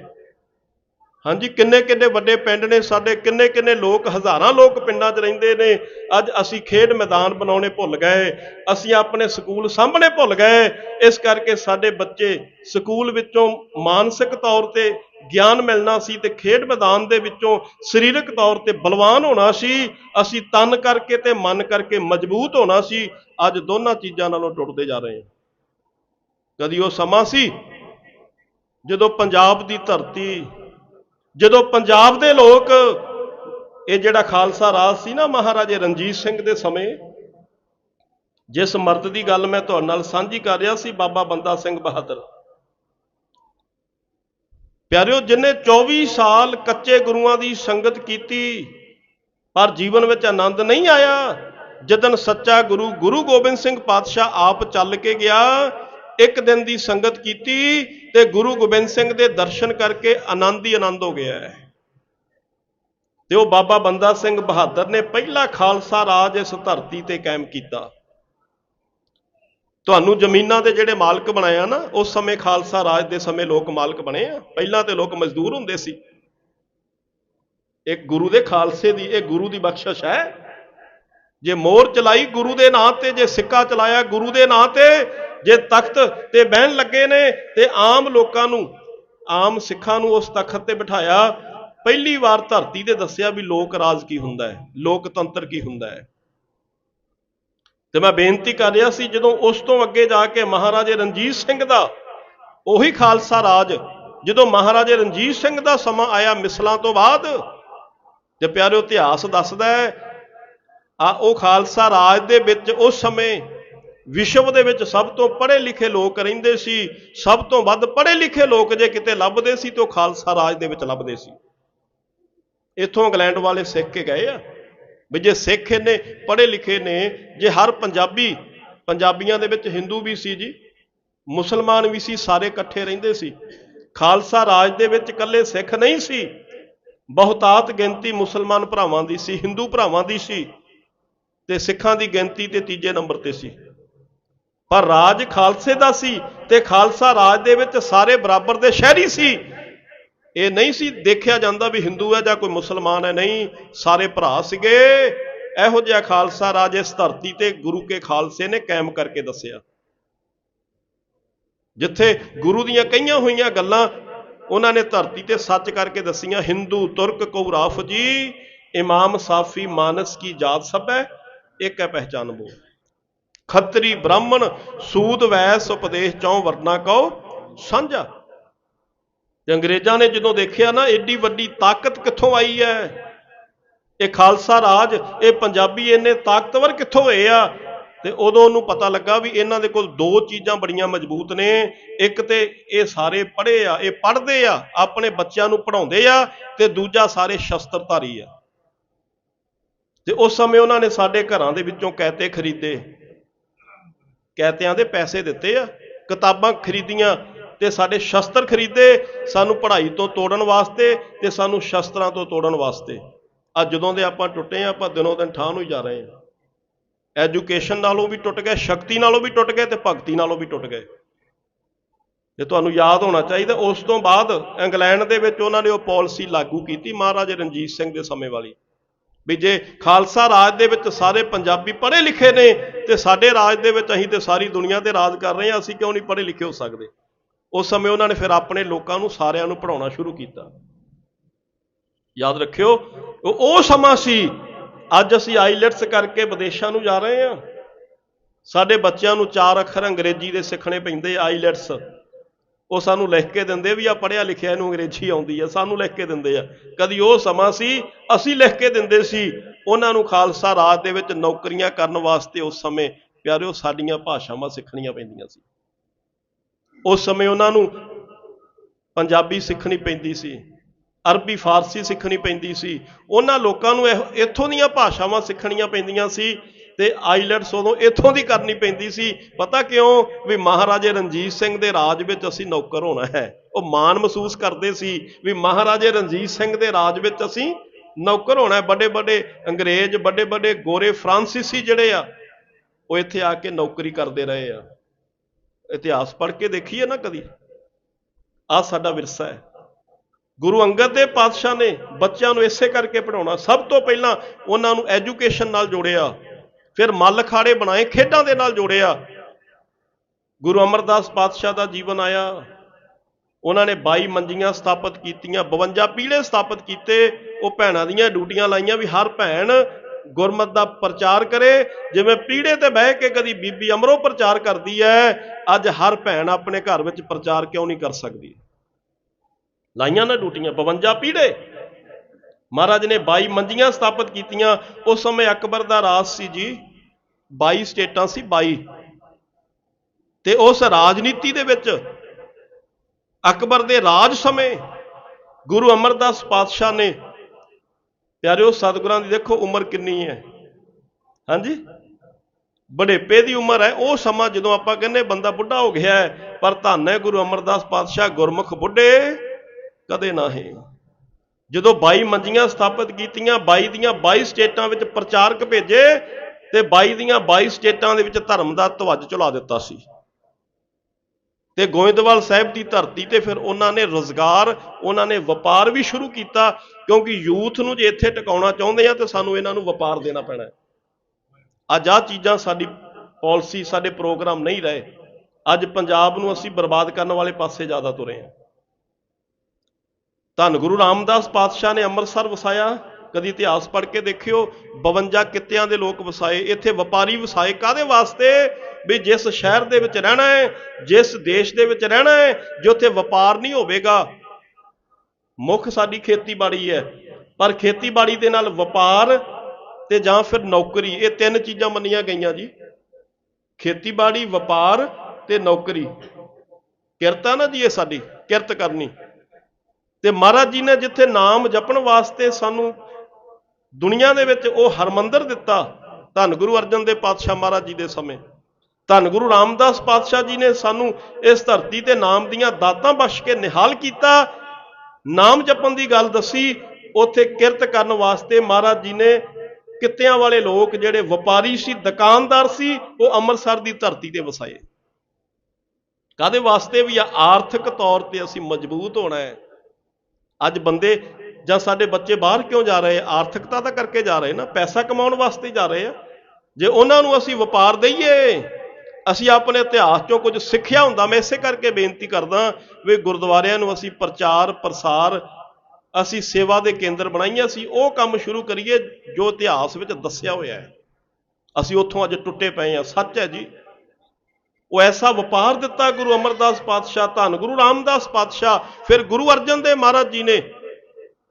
ਹਾਂਜੀ, ਕਿੰਨੇ ਕਿੰਨੇ ਵੱਡੇ ਪਿੰਡ ਨੇ, ਸਾਡੇ ਕਿੰਨੇ ਕਿੰਨੇ ਲੋਕ, ਹਜ਼ਾਰਾਂ ਲੋਕ ਪਿੰਡਾਂ 'ਚ ਰਹਿੰਦੇ ਨੇ। ਅੱਜ ਅਸੀਂ ਖੇਡ ਮੈਦਾਨ ਬਣਾਉਣੇ ਭੁੱਲ ਗਏ, ਅਸੀਂ ਆਪਣੇ ਸਕੂਲ ਸਾਹਮਣੇ ਭੁੱਲ ਗਏ। ਇਸ ਕਰਕੇ ਸਾਡੇ ਬੱਚੇ ਸਕੂਲ ਵਿੱਚੋਂ ਮਾਨਸਿਕ ਤੌਰ ਤੇ ਗਿਆਨ ਮਿਲਣਾ ਸੀ ਤੇ ਖੇਡ ਮੈਦਾਨ ਦੇ ਵਿੱਚੋਂ ਸਰੀਰਕ ਤੌਰ ਤੇ ਬਲਵਾਨ ਹੋਣਾ ਸੀ। ਅਸੀਂ ਤਨ ਕਰਕੇ ਤੇ ਮਨ ਕਰਕੇ ਮਜ਼ਬੂਤ ਹੋਣਾ ਸੀ। ਅੱਜ ਦੋਨਾਂ ਚੀਜ਼ਾਂ ਨਾਲੋਂ ਟੁੱਟਦੇ ਜਾ ਰਹੇ ਹਾਂ। ਕਦੀ ਉਹ ਸਮਾਂ ਸੀ ਜਦੋਂ ਪੰਜਾਬ ਦੀ ਧਰਤੀ ਜਦੋਂ ਪੰਜਾਬ ਦੇ ਲੋਕ, ਇਹ ਜਿਹੜਾ ਖਾਲਸਾ ਰਾਜ ਸੀ ਨਾ ਮਹਾਰਾਜੇ ਰਣਜੀਤ ਸਿੰਘ ਦੇ ਸਮੇਂ, ਜਿਸ ਮਰਦ ਦੀ ਗੱਲ ਮੈਂ ਤੁਹਾਡੇ ਨਾਲ ਸਾਂਝੀ ਕਰ ਰਿਹਾ ਸੀ, ਬਾਬਾ ਬੰਦਾ ਸਿੰਘ ਬਹਾਦਰ। ਪਿਆਰਿਓ, ਜਿਨੇ 24 ਸਾਲ ਕੱਚੇ ਗੁਰੂਆਂ ਦੀ ਸੰਗਤ ਕੀਤੀ, ਪਰ ਜੀਵਨ ਵਿੱਚ ਆਨੰਦ ਨਹੀਂ ਆਇਆ। ਜਦਨ ਸੱਚਾ ਗੁਰੂ ਗੁਰੂ ਗੋਬਿੰਦ ਸਿੰਘ ਪਾਤਸ਼ਾਹ ਆਪ ਚੱਲ ਕੇ ਗਿਆ ਇੱਕ ਦਿਨ ਦੀ ਸੰਗਤ ਕੀਤੀ ਤੇ ਗੁਰੂ ਗੋਬਿੰਦ ਸਿੰਘ ਦੇ ਦਰਸ਼ਨ ਕਰਕੇ ਆਨੰਦ ਹੀ ਆਨੰਦ ਹੋ ਗਿਆ ਹੈ। ਤੇ ਉਹ ਬਾਬਾ ਬੰਦਾ ਸਿੰਘ ਬਹਾਦਰ ਨੇ ਪਹਿਲਾ ਖਾਲਸਾ ਰਾਜ ਇਸ ਧਰਤੀ ਤੇ ਕਾਇਮ ਕੀਤਾ। ਤੁਹਾਨੂੰ ਜ਼ਮੀਨਾਂ ਦੇ ਜਿਹੜੇ ਮਾਲਕ ਬਣਾਇਆ ਨਾ, ਉਸ ਸਮੇਂ ਖਾਲਸਾ ਰਾਜ ਦੇ ਸਮੇਂ ਲੋਕ ਮਾਲਕ ਬਣੇ ਆ। ਪਹਿਲਾਂ ਤੇ ਲੋਕ ਮਜ਼ਦੂਰ ਹੁੰਦੇ ਸੀ। ਇੱਕ ਗੁਰੂ ਦੇ ਖਾਲਸੇ ਦੀ ਇਹ ਗੁਰੂ ਦੀ ਬਖਸ਼ਿਸ਼ ਹੈ। ਜੇ ਮੋਹਰ ਚਲਾਈ ਗੁਰੂ ਦੇ ਨਾਂ ਤੇ, ਜੇ ਸਿੱਕਾ ਚਲਾਇਆ ਗੁਰੂ ਦੇ ਨਾਂ ਤੇ, ਜੇ ਤਖਤ ਤੇ ਬਹਿਣ ਲੱਗੇ ਨੇ ਤੇ ਆਮ ਲੋਕਾਂ ਨੂੰ, ਆਮ ਸਿੱਖਾਂ ਨੂੰ ਉਸ ਤਖਤ ਤੇ ਬਿਠਾਇਆ, ਪਹਿਲੀ ਵਾਰ ਧਰਤੀ ਤੇ ਦੱਸਿਆ ਵੀ ਲੋਕ ਰਾਜ ਕੀ ਹੁੰਦਾ ਹੈ ਲੋਕਤੰਤਰ ਕੀ ਹੁੰਦਾ ਹੈ। ਤੇ ਮੈਂ ਬੇਨਤੀ ਕਰ ਰਿਹਾ ਸੀ, ਜਦੋਂ ਉਸ ਤੋਂ ਅੱਗੇ ਜਾ ਕੇ ਮਹਾਰਾਜੇ ਰਣਜੀਤ ਸਿੰਘ ਦਾ ਉਹੀ ਖਾਲਸਾ ਰਾਜ, ਜਦੋਂ ਮਹਾਰਾਜੇ ਰਣਜੀਤ ਸਿੰਘ ਦਾ ਸਮਾਂ ਆਇਆ ਮਿਸਲਾਂ ਤੋਂ ਬਾਅਦ, ਤੇ ਪਿਆਰਿਓ ਇਤਿਹਾਸ ਦੱਸਦਾ ਹੈ ਆ ਉਹ ਖਾਲਸਾ ਰਾਜ ਦੇ ਵਿੱਚ ਉਸ ਸਮੇਂ ਵਿਸ਼ਵ ਦੇ ਵਿੱਚ ਸਭ ਤੋਂ ਪੜ੍ਹੇ ਲਿਖੇ ਲੋਕ ਰਹਿੰਦੇ ਸੀ, ਸਭ ਤੋਂ ਵੱਧ ਪੜ੍ਹੇ ਲਿਖੇ ਲੋਕ ਜੇ ਕਿਤੇ ਲੱਭਦੇ ਸੀ ਤੇ ਉਹ ਖਾਲਸਾ ਰਾਜ ਦੇ ਵਿੱਚ ਲੱਭਦੇ ਸੀ। ਇੱਥੋਂ ਇੰਗਲੈਂਡ ਵਾਲੇ ਸਿੱਖ ਕੇ ਗਏ ਆ ਵੀ ਜੇ ਸਿੱਖ ਇਹਨੇ ਪੜ੍ਹੇ ਲਿਖੇ ਨੇ, ਜੇ ਹਰ ਪੰਜਾਬੀ, ਪੰਜਾਬੀਆਂ ਦੇ ਵਿੱਚ ਹਿੰਦੂ ਵੀ ਸੀ ਜੀ, ਮੁਸਲਮਾਨ ਵੀ ਸੀ, ਸਾਰੇ ਇਕੱਠੇ ਰਹਿੰਦੇ ਸੀ। ਖਾਲਸਾ ਰਾਜ ਦੇ ਵਿੱਚ ਇਕੱਲੇ ਸਿੱਖ ਨਹੀਂ ਸੀ, ਬਹੁਤਾਤ ਗਿਣਤੀ ਮੁਸਲਮਾਨ ਭਰਾਵਾਂ ਦੀ ਸੀ, ਹਿੰਦੂ ਭਰਾਵਾਂ ਦੀ ਸੀ। ਤੇ ਸਿੱਖਾਂ ਦੀ ਗਿਣਤੀ ਤੇ ਤੀਜੇ ਨੰਬਰ ਤੇ ਸੀ। ਪਰ ਰਾਜ ਖਾਲਸੇ ਦਾ ਸੀ ਤੇ ਖਾਲਸਾ ਰਾਜ ਦੇ ਵਿੱਚ ਸਾਰੇ ਬਰਾਬਰ ਦੇ ਸ਼ਹਿਰੀ ਸੀ। ਇਹ ਨਹੀਂ ਸੀ ਦੇਖਿਆ ਜਾਂਦਾ ਵੀ ਹਿੰਦੂ ਹੈ ਜਾਂ ਕੋਈ ਮੁਸਲਮਾਨ ਹੈ। ਨਹੀਂ, ਸਾਰੇ ਭਰਾ ਸੀਗੇ। ਇਹੋ ਜਿਹਾ ਖਾਲਸਾ ਰਾਜ ਇਸ ਧਰਤੀ ਤੇ ਗੁਰੂ ਕੇ ਖਾਲਸੇ ਨੇ ਕਾਇਮ ਕਰਕੇ ਦੱਸਿਆ। ਜਿੱਥੇ ਗੁਰੂ ਦੀਆਂ ਕਈਆਂ ਹੋਈਆਂ ਗੱਲਾਂ ਉਹਨਾਂ ਨੇ ਧਰਤੀ ਤੇ ਸੱਚ ਕਰਕੇ ਦੱਸੀਆਂ, ਹਿੰਦੂ, ਤੁਰਕ, ਕੌਰਾਫ ਜੀ, ਇਮਾਮ ਸਾਫੀ ਮਾਨਸ ਕੀ ਜਾਤ ਸਭ ਹੈ। ਇੱਕ ਹੈ ਪਹਿਚਾਨ ਬੋ। ਖੱਤਰੀ ਬ੍ਰਾਹਮਣ ਸੂਦ ਵੈਸ, ਉਪਦੇਸ਼ ਚੌ ਵਰਨਾ ਕਹੋ ਸਾਂਝਾ। ਤੇ ਅੰਗਰੇਜ਼ਾਂ ਨੇ ਜਦੋਂ ਦੇਖਿਆ ਨਾ, ਏਡੀ ਵੱਡੀ ਤਾਕਤ ਕਿੱਥੋਂ ਆਈ ਹੈ ਇਹ ਖਾਲਸਾ ਰਾਜ, ਇਹ ਪੰਜਾਬੀ ਇੰਨੇ ਤਾਕਤਵਰ ਕਿੱਥੋਂ ਹੋਏ ਆ? ਤੇ ਉਦੋਂ ਉਹਨੂੰ ਪਤਾ ਲੱਗਾ ਵੀ ਇਹਨਾਂ ਦੇ ਕੋਲ ਦੋ ਚੀਜ਼ਾਂ ਬੜੀਆਂ ਮਜ਼ਬੂਤ ਨੇ। ਇੱਕ ਤੇ ਇਹ ਸਾਰੇ ਪੜ੍ਹੇ ਆ, ਇਹ ਪੜ੍ਹਦੇ ਆ, ਆਪਣੇ ਬੱਚਿਆਂ ਨੂੰ ਪੜ੍ਹਾਉਂਦੇ ਆ, ਤੇ ਦੂਜਾ ਸਾਰੇ ਸ਼ਸਤਰਧਾਰੀ ਆ। ਤੇ ਉਸ ਸਮੇਂ ਉਹਨਾਂ ਨੇ ਸਾਡੇ ਘਰਾਂ ਦੇ ਵਿੱਚੋਂ ਕੈਤੇ ਖਰੀਦੇ। ਕੈਤਿਆਂ ਦੇ ਪੈਸੇ ਦਿੱਤੇ ਆ, ਕਿਤਾਬਾਂ ਖਰੀਦੀਆਂ ਤੇ ਸਾਡੇ ਸ਼ਸਤਰ ਖਰੀਦੇ, ਸਾਨੂੰ ਪੜ੍ਹਾਈ ਤੋਂ ਤੋੜਨ ਵਾਸਤੇ ਤੇ ਸਾਨੂੰ ਸ਼ਸਤਰਾਂ ਤੋਂ ਤੋੜਨ ਵਾਸਤੇ। ਅੱਜ ਜਦੋਂ ਦੇ ਆਪਾਂ ਟੁੱਟੇ ਆ, ਆਪਾਂ ਦਿਨੋਂ ਦਿਨ ਠਾਹ ਨੂੰ ਹੀ ਜਾ ਰਹੇ ਆ। ਐਜੂਕੇਸ਼ਨ ਨਾਲੋਂ ਵੀ ਟੁੱਟ ਗਏ, ਸ਼ਕਤੀ ਨਾਲੋਂ ਵੀ ਟੁੱਟ ਗਏ ਤੇ ਭਗਤੀ ਨਾਲੋਂ ਵੀ ਟੁੱਟ ਗਏ। ਤੇ ਤੁਹਾਨੂੰ ਯਾਦ ਹੋਣਾ ਚਾਹੀਦਾ, ਉਸ ਤੋਂ ਬਾਅਦ ਇੰਗਲੈਂਡ ਦੇ ਵਿੱਚ ਉਹਨਾਂ ਨੇ ਉਹ ਪਾਲਿਸੀ ਲਾਗੂ ਕੀਤੀ ਮਹਾਰਾਜਾ ਰਣਜੀਤ ਸਿੰਘ ਦੇ ਸਮੇਂ ਵਾਲੀ। ਵੀ ਜੇ ਖਾਲਸਾ ਰਾਜ ਦੇ ਵਿੱਚ ਸਾਰੇ ਪੰਜਾਬੀ ਪੜ੍ਹੇ ਲਿਖੇ ਨੇ ਤੇ ਸਾਡੇ ਰਾਜ ਦੇ ਵਿੱਚ ਅਸੀਂ ਤੇ ਸਾਰੀ ਦੁਨੀਆ ਤੇ ਰਾਜ ਕਰ ਰਹੇ ਹਾਂ, ਅਸੀਂ ਕਿਉਂ ਨਹੀਂ ਪੜ੍ਹੇ ਲਿਖੇ ਹੋ ਸਕਦੇ? ਉਸ ਸਮੇਂ ਉਹਨਾਂ ਨੇ ਫਿਰ ਆਪਣੇ ਲੋਕਾਂ ਨੂੰ, ਸਾਰਿਆਂ ਨੂੰ ਪੜਾਉਣਾ ਸ਼ੁਰੂ ਕੀਤਾ। ਯਾਦ ਰੱਖਿਓ, ਉਹ ਉਹ ਸਮਾਂ ਸੀ, ਅੱਜ ਅਸੀਂ ਆਈਲੈਟਸ ਕਰਕੇ ਵਿਦੇਸ਼ਾਂ ਨੂੰ ਜਾ ਰਹੇ ਹਾਂ। ਸਾਡੇ ਬੱਚਿਆਂ ਨੂੰ ਚਾਰ ਅੱਖਰ ਅੰਗਰੇਜ਼ੀ ਦੇ ਸਿੱਖਣੇ ਪੈਂਦੇ ਆਈਲੈਟਸ। ਉਹ ਸਾਨੂੰ ਲਿਖ ਕੇ ਦਿੰਦੇ ਵੀ ਆ ਪੜਿਆ ਲਿਖਿਆ ਇਹਨੂੰ ਅੰਗਰੇਜ਼ੀ ਆਉਂਦੀ ਆ, ਸਾਨੂੰ ਲਿਖ ਕੇ ਦਿੰਦੇ ਆ। ਕਦੀ ਉਹ ਸਮਾਂ ਸੀ, ਅਸੀਂ ਲਿਖ ਕੇ ਦਿੰਦੇ ਸੀ, ਉਹਨਾਂ ਨੂੰ ਖਾਲਸਾ ਰਾਜ ਦੇ ਵਿੱਚ ਨੌਕਰੀਆਂ ਕਰਨ ਵਾਸਤੇ ਉਸ ਸਮੇਂ, ਪਿਆਰਿਓ ਸਾਡੀਆਂ ਭਾਸ਼ਾਵਾਂ ਸਿੱਖਣੀਆਂ ਪੈਂਦੀਆਂ ਸੀ। ਉਸ ਸਮੇਂ ਉਹਨਾਂ ਨੂੰ ਪੰਜਾਬੀ ਸਿੱਖਣੀ ਪੈਂਦੀ ਸੀ, ਅਰਬੀ, ਫਾਰਸੀ ਸਿੱਖਣੀ ਪੈਂਦੀ ਸੀ। ਉਹਨਾਂ ਲੋਕਾਂ ਨੂੰ ਇਹ- ਇੱਥੋਂ ਦੀਆਂ ਭਾਸ਼ਾਵਾਂ ਸਿੱਖਣੀਆਂ ਪੈਂਦੀਆਂ ਸੀ ਤੇ ਆਈਲੈਟਸ ਉਦੋਂ ਇੱਥੋਂ ਦੀ ਕਰਨੀ ਪੈਂਦੀ ਸੀ। ਪਤਾ ਕਿਉਂ? ਵੀ ਮਹਾਰਾਜੇ ਰਣਜੀਤ ਸਿੰਘ ਦੇ ਰਾਜ ਵਿੱਚ ਅਸੀਂ ਨੌਕਰ ਹੋਣਾ ਹੈ। ਉਹ ਮਾਣ ਮਹਿਸੂਸ ਕਰਦੇ ਸੀ ਵੀ ਮਹਾਰਾਜੇ ਰਣਜੀਤ ਸਿੰਘ ਦੇ ਰਾਜ ਵਿੱਚ ਅਸੀਂ ਨੌਕਰ ਹੋਣਾ ਵੱਡੇ ਵੱਡੇ ਅੰਗਰੇਜ਼ ਵੱਡੇ ਵੱਡੇ ਗੋਰੇ ਫਰਾਂਸੀਸੀ ਜਿਹੜੇ ਆ, ਉਹ ਇੱਥੇ ਆ ਕੇ ਨੌਕਰੀ ਕਰਦੇ ਰਹੇ ਆ। ਇਤਿਹਾਸ ਪੜ੍ਹ ਕੇ ਦੇਖੀਏ ਨਾ ਕਦੀ। ਆ ਸਾਡਾ ਵਿਰਸਾ ਹੈ। ਗੁਰੂ ਅੰਗਦ ਦੇਵ ਪਾਤਸ਼ਾਹ ਨੇ ਬੱਚਿਆਂ ਨੂੰ ਇਸੇ ਕਰਕੇ ਪੜਾਉਣਾ ਸਭ ਤੋਂ ਪਹਿਲਾਂ ਉਹਨਾਂ ਨੂੰ ਐਜੂਕੇਸ਼ਨ ਨਾਲ ਜੋੜਿਆ। ਫਿਰ ਮੱਲ ਖਾੜੇ ਬਣਾਏ, ਖੇਡਾਂ ਦੇ ਨਾਲ ਜੋੜਿਆ ਗੁਰੂ ਅਮਰਦਾਸ ਪਾਤਸ਼ਾਹ ਦਾ ਜੀਵਨ ਆਇਆ। ਉਹਨਾਂ ਨੇ 22 ਮੰਜੀਆਂ ਸਥਾਪਿਤ ਕੀਤੀਆਂ 52 ਪੀੜੇ ਸਥਾਪਿਤ ਕੀਤੇ। ਉਹ ਭੈਣਾਂ ਦੀਆਂ ਡਿਊਟੀਆਂ ਲਾਈਆਂ ਵੀ ਹਰ ਭੈਣ ਗੁਰਮਤ ਦਾ ਪ੍ਰਚਾਰ ਕਰੇ। ਜਿਵੇਂ ਪੀੜੇ ਤੇ ਬਹਿ ਕੇ ਕਦੀ ਬੀਬੀ ਅਮਰੋ ਪ੍ਰਚਾਰ ਕਰਦੀ ਹੈ ਅੱਜ ਹਰ ਭੈਣ ਆਪਣੇ ਘਰ ਵਿੱਚ ਪ੍ਰਚਾਰ ਕਿਉਂ ਨਹੀਂ ਕਰ ਸਕਦੀ? ਲਾਈਆਂ ਨਾ ਡਿਊਟੀਆਂ 52 ਪੀੜੇ। ਮਹਾਰਾਜ ਨੇ 22 ਮੰਜੀਆਂ ਸਥਾਪਿਤ ਕੀਤੀਆਂ। ਉਸ ਸਮੇਂ ਅਕਬਰ ਦਾ ਰਾਜ ਸੀ ਜੀ। 22 ਸਟੇਟਾਂ ਸੀ 22 ਤੇ ਉਸ ਰਾਜਨੀਤੀ ਦੇ ਵਿੱਚ ਅਕਬਰ ਦੇ ਰਾਜ ਸਮੇਂ ਗੁਰੂ ਅਮਰਦਾਸ ਪਾਤਸ਼ਾਹ ਨੇ, ਪਿਆਰਿਓ ਸਤਿਗੁਰਾਂ ਦੀ ਦੇਖੋ ਉਮਰ ਕਿੰਨੀ ਹੈ। ਹਾਂਜੀ? ਬੜੇਪੇ ਦੀ ਉਮਰ ਹੈ। ਉਹ ਸਮਾਂ ਜਦੋਂ ਆਪਾਂ ਕਹਿੰਦੇ ਬੰਦਾ ਬੁੱਢਾ ਹੋ ਗਿਆ ਹੈ, ਪਰ ਧੰਨ ਹੈ ਗੁਰੂ ਅਮਰਦਾਸ ਪਾਤਸ਼ਾਹ ਗੁਰਮੁਖ ਬੁੱਢੇ ਕਦੇ ਨਾ ਹੈ। ਜਦੋਂ 22 ਮੰਜੀਆਂ ਸਥਾਪਿਤ ਕੀਤੀਆਂ 22 ਦੀਆਂ 22 ਸਟੇਟਾਂ ਵਿੱਚ ਪ੍ਰਚਾਰਕ ਭੇਜੇ ਤੇ 22 ਦੀਆਂ 22 ਸਟੇਟਾਂ ਦੇ ਵਿੱਚ ਧਰਮ ਦਾ ਧਵਜ ਚਲਾ ਦਿੱਤਾ ਸੀ। ਤੇ ਗੋਇੰਦਵਾਲ ਸਾਹਿਬ ਦੀ ਧਰਤੀ ਤੇ ਫਿਰ ਉਹਨਾਂ ਨੇ ਰੋਜ਼ਗਾਰ, ਉਹਨਾਂ ਨੇ ਵਪਾਰ ਵੀ ਸ਼ੁਰੂ ਕੀਤਾ ਕਿਉਂਕਿ ਯੂਥ ਨੂੰ ਜੇ ਇੱਥੇ ਟਿਕਾਉਣਾ ਚਾਹੁੰਦੇ ਆ ਤੇ ਸਾਨੂੰ ਇਹਨਾਂ ਨੂੰ ਵਪਾਰ ਦੇਣਾ ਪੈਣਾ ਹੈ। ਅੱਜ ਆਹ ਚੀਜ਼ਾਂ ਸਾਡੀ ਪਾਲਿਸੀ, ਸਾਡੇ ਪ੍ਰੋਗਰਾਮ ਨਹੀਂ ਰਹੇ। ਅੱਜ ਪੰਜਾਬ ਨੂੰ ਅਸੀਂ ਬਰਬਾਦ ਕਰਨ ਵਾਲੇ ਪਾਸੇ ਜ਼ਿਆਦਾ ਤੁਰੇ ਹਾਂ। ਧੰਨ ਗੁਰੂ ਰਾਮਦਾਸ ਪਾਤਸ਼ਾਹ ਨੇ ਅੰਮ੍ਰਿਤਸਰ ਵਸਾਇਆ। ਕਦੀ ਇਤਿਹਾਸ ਪੜ੍ਹ ਕੇ ਦੇਖਿਓ 52 ਕਿੱਤਿਆਂ ਦੇ ਲੋਕ ਵਸਾਏ। ਇੱਥੇ ਵਪਾਰੀ ਵਸਾਏ ਕਾਦੇ ਵਾਸਤੇ? ਵੀ ਜਿਸ ਸ਼ਹਿਰ ਦੇ ਵਿੱਚ ਰਹਿਣਾ ਹੈ, ਜਿਸ ਦੇਸ਼ ਦੇ ਵਿੱਚ ਰਹਿਣਾ ਹੈ ਜਿੱਥੇ ਵਪਾਰ ਨਹੀਂ ਹੋਵੇਗਾ। ਮੁੱਖ ਸਾਡੀ ਖੇਤੀਬਾੜੀ ਹੈ। ਪਰ ਖੇਤੀਬਾੜੀ ਦੇ ਨਾਲ ਵਪਾਰ ਤੇ ਜਾਂ ਫਿਰ ਨੌਕਰੀ, ਇਹ ਤਿੰਨ ਚੀਜ਼ਾਂ ਮੰਨੀਆਂ ਗਈਆਂ ਜੀ। ਖੇਤੀਬਾੜੀ, ਵਪਾਰ ਤੇ ਨੌਕਰੀ। ਕਿਰਤ ਆ ਨਾ ਜੀ ਇਹ ਸਾਡੀ, ਕਿਰਤ ਕਰਨੀ। ਤੇ ਮਹਾਰਾਜ ਜੀ ਨੇ ਜਿੱਥੇ ਨਾਮ ਜਪਣ ਵਾਸਤੇ ਸਾਨੂੰ ਦੁਨੀਆ ਦੇ ਵਿੱਚ ਉਹ ਹਰਮੰਦਰ ਦਿੱਤਾ, ਧੰਨ ਗੁਰੂ ਅਰਜਨ ਦੇਵ ਪਾਤਸ਼ਾਹ ਮਹਾਰਾਜ ਜੀ ਦੇ ਸਮੇਂ। ਧੰਨ ਗੁਰੂ ਰਾਮਦਾਸ ਪਾਤਸ਼ਾਹ ਜੀ ਨੇ ਸਾਨੂੰ ਇਸ ਧਰਤੀ ਤੇ ਨਾਮ ਦੀਆਂ ਦਾਤਾਂ ਬਖਸ਼ ਕੇ ਨਿਹਾਲ ਕੀਤਾ। ਨਾਮ ਜਪਣ ਦੀ ਗੱਲ ਦੱਸੀ, ਉੱਥੇ ਕਿਰਤ ਕਰਨ ਵਾਸਤੇ ਮਹਾਰਾਜ ਜੀ ਨੇ ਕਿੱਤਿਆਂ ਵਾਲੇ ਲੋਕ ਜਿਹੜੇ ਵਪਾਰੀ ਸੀ, ਦੁਕਾਨਦਾਰ ਸੀ, ਉਹ ਅੰਮ੍ਰਿਤਸਰ ਦੀ ਧਰਤੀ ਤੇ ਵਸਾਏ। ਕਾਦੇ ਵਾਸਤੇ ਵੀ ਆਰਥਿਕ ਤੌਰ ਤੇ ਅਸੀਂ ਮਜ਼ਬੂਤ ਹੋਣਾ ਹੈ? ਅੱਜ ਬੰਦੇ ਜਾਂ ਸਾਡੇ ਬੱਚੇ ਬਾਹਰ ਕਿਉਂ ਜਾ ਰਹੇ ਆਰਥਿਕਤਾ ਦਾ ਕਰਕੇ ਜਾ ਰਹੇ ਨਾ, ਪੈਸਾ ਕਮਾਉਣ ਵਾਸਤੇ ਜਾ ਰਹੇ ਆ। ਜੇ ਉਹਨਾਂ ਨੂੰ ਅਸੀਂ ਵਪਾਰ ਦਈਏ, ਅਸੀਂ ਆਪਣੇ ਇਤਿਹਾਸ ਚੋਂ ਕੁਝ ਸਿੱਖਿਆ ਹੁੰਦਾ, ਮੈਂ ਇਸੇ ਕਰਕੇ ਬੇਨਤੀ ਕਰਦਾ ਵੀ ਗੁਰਦੁਆਰਿਆਂ ਨੂੰ ਅਸੀਂ ਪ੍ਰਚਾਰ, ਪ੍ਰਸਾਰ, ਅਸੀਂ ਸੇਵਾ ਦੇ ਕੇਂਦਰ ਬਣਾਈਏ ਅਸੀਂ ਉਹ ਕੰਮ ਸ਼ੁਰੂ ਕਰੀਏ ਜੋ ਇਤਿਹਾਸ ਵਿੱਚ ਦੱਸਿਆ ਹੋਇਆ ਹੈ। ਅਸੀਂ ਉੱਥੋਂ ਅੱਜ ਟੁੱਟੇ ਪਏ ਆ ਸੱਚ ਹੈ ਜੀ। ਉਹ ਐਸਾ ਵਪਾਰ ਦਿੱਤਾ ਗੁਰੂ ਅਮਰਦਾਸ ਪਾਤਸ਼ਾਹ, ਧੰਨ ਗੁਰੂ ਰਾਮਦਾਸ ਪਾਤਸ਼ਾਹ, ਫਿਰ ਗੁਰੂ ਅਰਜਨ ਦੇਵ ਮਹਾਰਾਜ ਜੀ ਨੇ।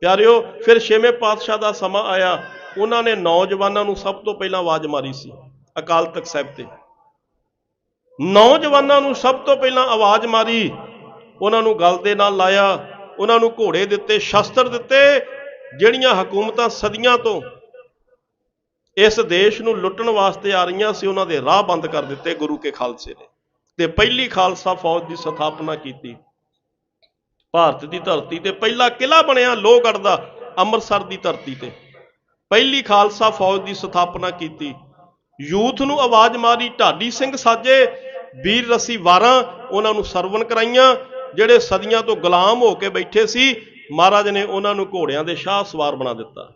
ਪਿਆਰਿਓ, ਫਿਰ ਛੇਵੇਂ ਪਾਤਸ਼ਾਹ ਦਾ ਸਮਾਂ ਆਇਆ। ਉਹਨਾਂ ਨੇ ਨੌਜਵਾਨਾਂ ਨੂੰ ਸਭ ਤੋਂ ਪਹਿਲਾਂ ਆਵਾਜ਼ ਮਾਰੀ ਸੀ, ਅਕਾਲ ਤਖਤ ਸਾਹਿਬ ਤੇ। ਨੌਜਵਾਨਾਂ ਨੂੰ ਸਭ ਤੋਂ ਪਹਿਲਾਂ ਆਵਾਜ਼ ਮਾਰੀ। ਉਹਨਾਂ ਨੂੰ ਗਲ ਦੇ ਨਾਲ ਲਾਇਆ, ਉਹਨਾਂ ਨੂੰ ਘੋੜੇ ਦਿੱਤੇ, ਸ਼ਸਤਰ ਦਿੱਤੇ, ਜਿਹੜੀਆਂ ਹਕੂਮਤਾਂ ਸਦੀਆਂ ਤੋਂ ਇਸ ਦੇਸ਼ ਨੂੰ ਲੁੱਟਣ ਵਾਸਤੇ ਆ ਰਹੀਆਂ ਸੀ, ਉਹਨਾਂ ਦੇ ਰਾਹ ਬੰਦ ਕਰ ਦਿੱਤੇ ਗੁਰੂ ਕੇ ਖਾਲਸੇ ਨੇ। ਤੇ ਪਹਿਲੀ ਖਾਲਸਾ ਫੌਜ ਦੀ ਸਥਾਪਨਾ ਕੀਤੀ। ਭਾਰਤ ਦੀ ਧਰਤੀ ਤੇ ਪਹਿਲਾ ਕਿਲਾ ਬਣਿਆ ਲੋਹਗੜ੍ਹ ਦਾ, ਅੰਮ੍ਰਿਤਸਰ ਦੀ ਧਰਤੀ ਤੇ। ਪਹਿਲੀ ਖਾਲਸਾ ਫੌਜ ਦੀ ਸਥਾਪਨਾ ਕੀਤੀ। ਯੂਥ ਨੂੰ ਆਵਾਜ਼ ਮਾਰੀ, ਢਾਡੀ ਸਿੰਘ ਸਾਜੇ, ਵੀਰ ਰਸੀ ਵਾਰਾਂ। ਉਹਨਾਂ ਨੂੰ ਸਰਵਣ ਕਰਾਈਆਂ, ਜਿਹੜੇ ਸਦੀਆਂ ਤੋਂ ਗੁਲਾਮ ਹੋ ਕੇ ਬੈਠੇ ਸੀ, ਮਹਾਰਾਜ ਨੇ ਉਹਨਾਂ ਨੂੰ ਘੋੜਿਆਂ ਦੇ ਸ਼ਾਹ ਸਵਾਰ ਬਣਾ ਦਿੱਤਾ।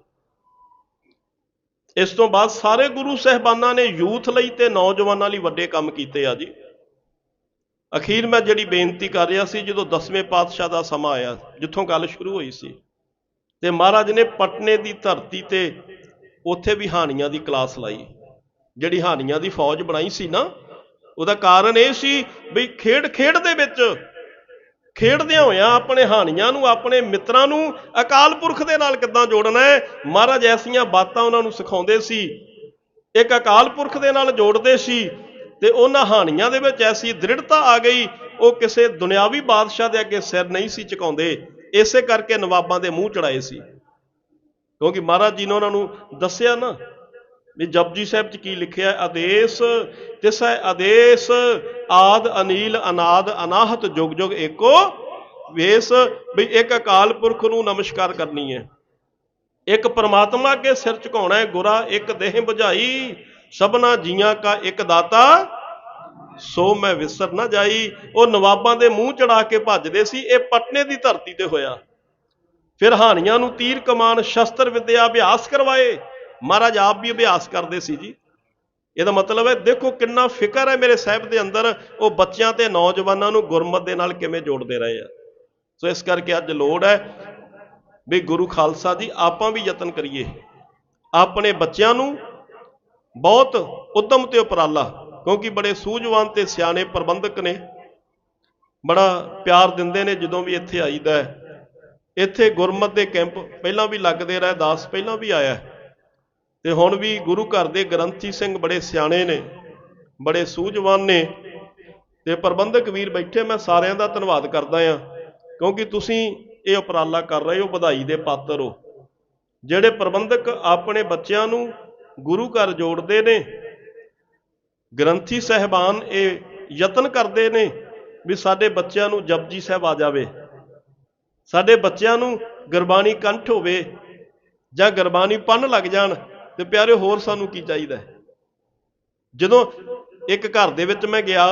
ਇਸ ਤੋਂ ਬਾਅਦ ਸਾਰੇ ਗੁਰੂ ਸਹਿਬਾਨਾਂ ਨੇ ਯੂਥ ਲਈ ਤੇ ਨੌਜਵਾਨਾਂ ਲਈ ਵੱਡੇ ਕੰਮ ਕੀਤੇ ਆ ਜੀ। ਅਖੀਰ ਮੈਂ ਜਿਹੜੀ ਬੇਨਤੀ ਕਰ ਰਿਹਾ ਸੀ, ਜਦੋਂ ਦਸਵੇਂ ਪਾਤਸ਼ਾਹ ਦਾ ਸਮਾਂ ਆਇਆ, ਜਿੱਥੋਂ ਗੱਲ ਸ਼ੁਰੂ ਹੋਈ ਸੀ, ਤੇ ਮਹਾਰਾਜ ਨੇ ਪਟਨੇ ਦੀ ਧਰਤੀ ਤੇ ਉੱਥੇ ਵੀ ਹਾਨੀਆਂ ਦੀ ਕਲਾਸ ਲਾਈ। ਜਿਹੜੀ ਹਾਨੀਆਂ ਦੀ ਫੌਜ ਬਣਾਈ ਸੀ ਨਾ, ਉਹਦਾ ਕਾਰਨ ਇਹ ਸੀ ਵੀ ਖੇਡ ਖੇਡ ਦੇ ਵਿੱਚ ਖੇਡਦਿਆਂ ਹੋਇਆਂ ਆਪਣੇ ਹਾਨੀਆਂ ਨੂੰ, ਆਪਣੇ ਮਿੱਤਰਾਂ ਨੂੰ ਅਕਾਲ ਪੁਰਖ ਦੇ ਨਾਲ ਕਿੱਦਾਂ ਜੋੜਨਾ ਹੈ? ਮਹਾਰਾਜ ਐਸੀਆਂ ਬਾਤਾਂ ਉਹਨਾਂ ਨੂੰ ਸਿਖਾਉਂਦੇ ਸੀ। ਇੱਕ ਅਕਾਲ ਪੁਰਖ ਦੇ ਨਾਲ ਜੋੜਦੇ ਸੀ ਤੇ ਉਹਨਾਂ ਹਾਨੀਆਂ ਦੇ ਵਿੱਚ ਐਸੀ ਦ੍ਰਿੜਤਾ ਆ ਗਈ, ਉਹ ਕਿਸੇ ਦੁਨਿਆਵੀ ਬਾਦਸ਼ਾਹ ਦੇ ਅੱਗੇ ਸਿਰ ਨਹੀਂ ਸੀ ਝੁਕਾਉਂਦੇ, ਇਸੇ ਕਰਕੇ ਨਵਾਬਾਂ ਦੇ ਮੂੰਹ ਚੜਾਏ ਸੀ। ਕਿਉਂਕਿ ਮਹਾਰਾਜ ਜੀ ਨੇ ਉਹਨਾਂ ਨੂੰ ਦੱਸਿਆ ਨਾ ਵੀ ਜਪਜੀ ਸਾਹਿਬ 'ਚ ਕੀ ਲਿਖਿਆ, ਆਦੇਸ਼ ਤਿਸੈ ਆਦੇਸ਼ ਆਦ ਅਨੀਲ ਅਨਾਦ ਅਨਾਹਤ ਜੁਗ ਜੁਗ ਏਕੋ ਵੇਸ, ਵੀ ਇੱਕ ਅਕਾਲ ਪੁਰਖ ਨੂੰ ਨਮਸਕਾਰ ਕਰਨੀ ਹੈ। ਇੱਕ ਪਰਮਾਤਮਾ ਅੱਗੇ ਸਿਰ ਝੁਕਾਉਣਾ ਹੈ, ਗੁਰਾ ਇੱਕ ਦੇਹ ਬੁਝਾਈ ਸਭਨਾ ਜੀਆਂ ਕਾ ਇੱਕ ਦਾਤਾ, ਸੋ ਮੈਂ ਵਿਸਰ ਨਾ ਜਾਈ। ਉਹ ਨਵਾਬਾਂ ਦੇ ਮੂੰਹ ਚੜਾ ਕੇ ਭੱਜਦੇ ਸੀ, ਇਹ ਪਟਨੇ ਦੀ ਧਰਤੀ ਤੇ ਹੋਇਆ। ਫਿਰ ਹਾਨੀਆਂ ਨੂੰ ਤੀਰ ਕਮਾਨ ਸ਼ਸਤਰ ਵਿਦਿਆ ਅਭਿਆਸ ਕਰਵਾਏ। ਮਹਾਰਾਜ ਆਪ ਵੀ ਅਭਿਆਸ ਕਰਦੇ ਸੀ ਜੀ। ਇਹਦਾ ਮਤਲਬ ਹੈ, ਦੇਖੋ ਕਿੰਨਾ ਫਿਕਰ ਹੈ ਮੇਰੇ ਸਾਹਿਬ ਦੇ ਅੰਦਰ, ਉਹ ਬੱਚਿਆਂ ਤੇ ਨੌਜਵਾਨਾਂ ਨੂੰ ਗੁਰਮਤ ਦੇ ਨਾਲ ਕਿਵੇਂ ਜੋੜਦੇ ਰਹੇ ਆ। ਸੋ ਇਸ ਕਰਕੇ ਅੱਜ ਲੋੜ ਹੈ ਵੀ ਗੁਰੂ ਖਾਲਸਾ ਜੀ, ਆਪਾਂ ਵੀ ਯਤਨ ਕਰੀਏ। ਆਪਣੇ ਬੱਚਿਆਂ ਨੂੰ ਬਹੁਤ ਉਦਮ ਤੇ ਉਪਰਾਲਾ, ਕਿਉਂਕਿ ਬੜੇ ਸੂਝਵਾਨ ਤੇ ਸਿਆਣੇ ਪ੍ਰਬੰਧਕ ਨੇ। ਬੜਾ ਪਿਆਰ ਦਿੰਦੇ ਨੇ ਜਦੋਂ ਵੀ ਇੱਥੇ ਆਈਦਾ ਹੈ। ਇੱਥੇ ਗੁਰਮਤ ਦੇ ਕੈਂਪ ਪਹਿਲਾਂ ਵੀ ਲੱਗਦੇ ਰਹੇ, ਦਾਸ ਪਹਿਲਾਂ ਵੀ ਆਇਆ ਹੈ। ਤੇ ਹੁਣ ਵੀ ਗੁਰੂ ਘਰ ਦੇ ਗ੍ਰੰਥੀ ਸਿੰਘ ਬੜੇ ਸਿਆਣੇ ਨੇ, ਬੜੇ ਸੂਝਵਾਨ ਨੇ। ਤੇ ਪ੍ਰਬੰਧਕ ਵੀਰ ਬੈਠੇ, ਮੈਂ ਸਾਰਿਆਂ ਦਾ ਧੰਨਵਾਦ ਕਰਦਾ ਆ ਕਿਉਂਕਿ ਤੁਸੀਂ ਇਹ ਉਪਰਾਲਾ ਕਰ ਰਹੇ ਹੋ, ਵਧਾਈ ਦੇ ਪਾਤਰ ਹੋ। ਜਿਹੜੇ ਪ੍ਰਬੰਧਕ ਆਪਣੇ ਬੱਚਿਆਂ ਨੂੰ ਗੁਰੂ ਘਰ ਜੋੜਦੇ ਨੇ। ਗ੍ਰੰਥੀ ਸਹਿਬਾਨ ਇਹ ਯਤਨ ਕਰਦੇ ਨੇ ਵੀ ਸਾਡੇ ਬੱਚਿਆਂ ਨੂੰ ਜਪਜੀ ਸਾਹਿਬ ਆ ਜਾਵੇ। ਸਾਡੇ ਬੱਚਿਆਂ ਨੂੰ ਗੁਰਬਾਣੀ ਕੰਠ ਹੋਵੇ ਜਾਂ ਗੁਰਬਾਣੀ ਪੰਨ ਲੱਗ ਜਾਣ ਤੇ ਪਿਆਰੇ ਹੋਰ ਸਾਨੂੰ ਕੀ ਚਾਹੀਦਾ ਜਦੋਂ ਇੱਕ ਘਰ ਦੇ ਵਿੱਚ ਮੈਂ ਗਿਆ,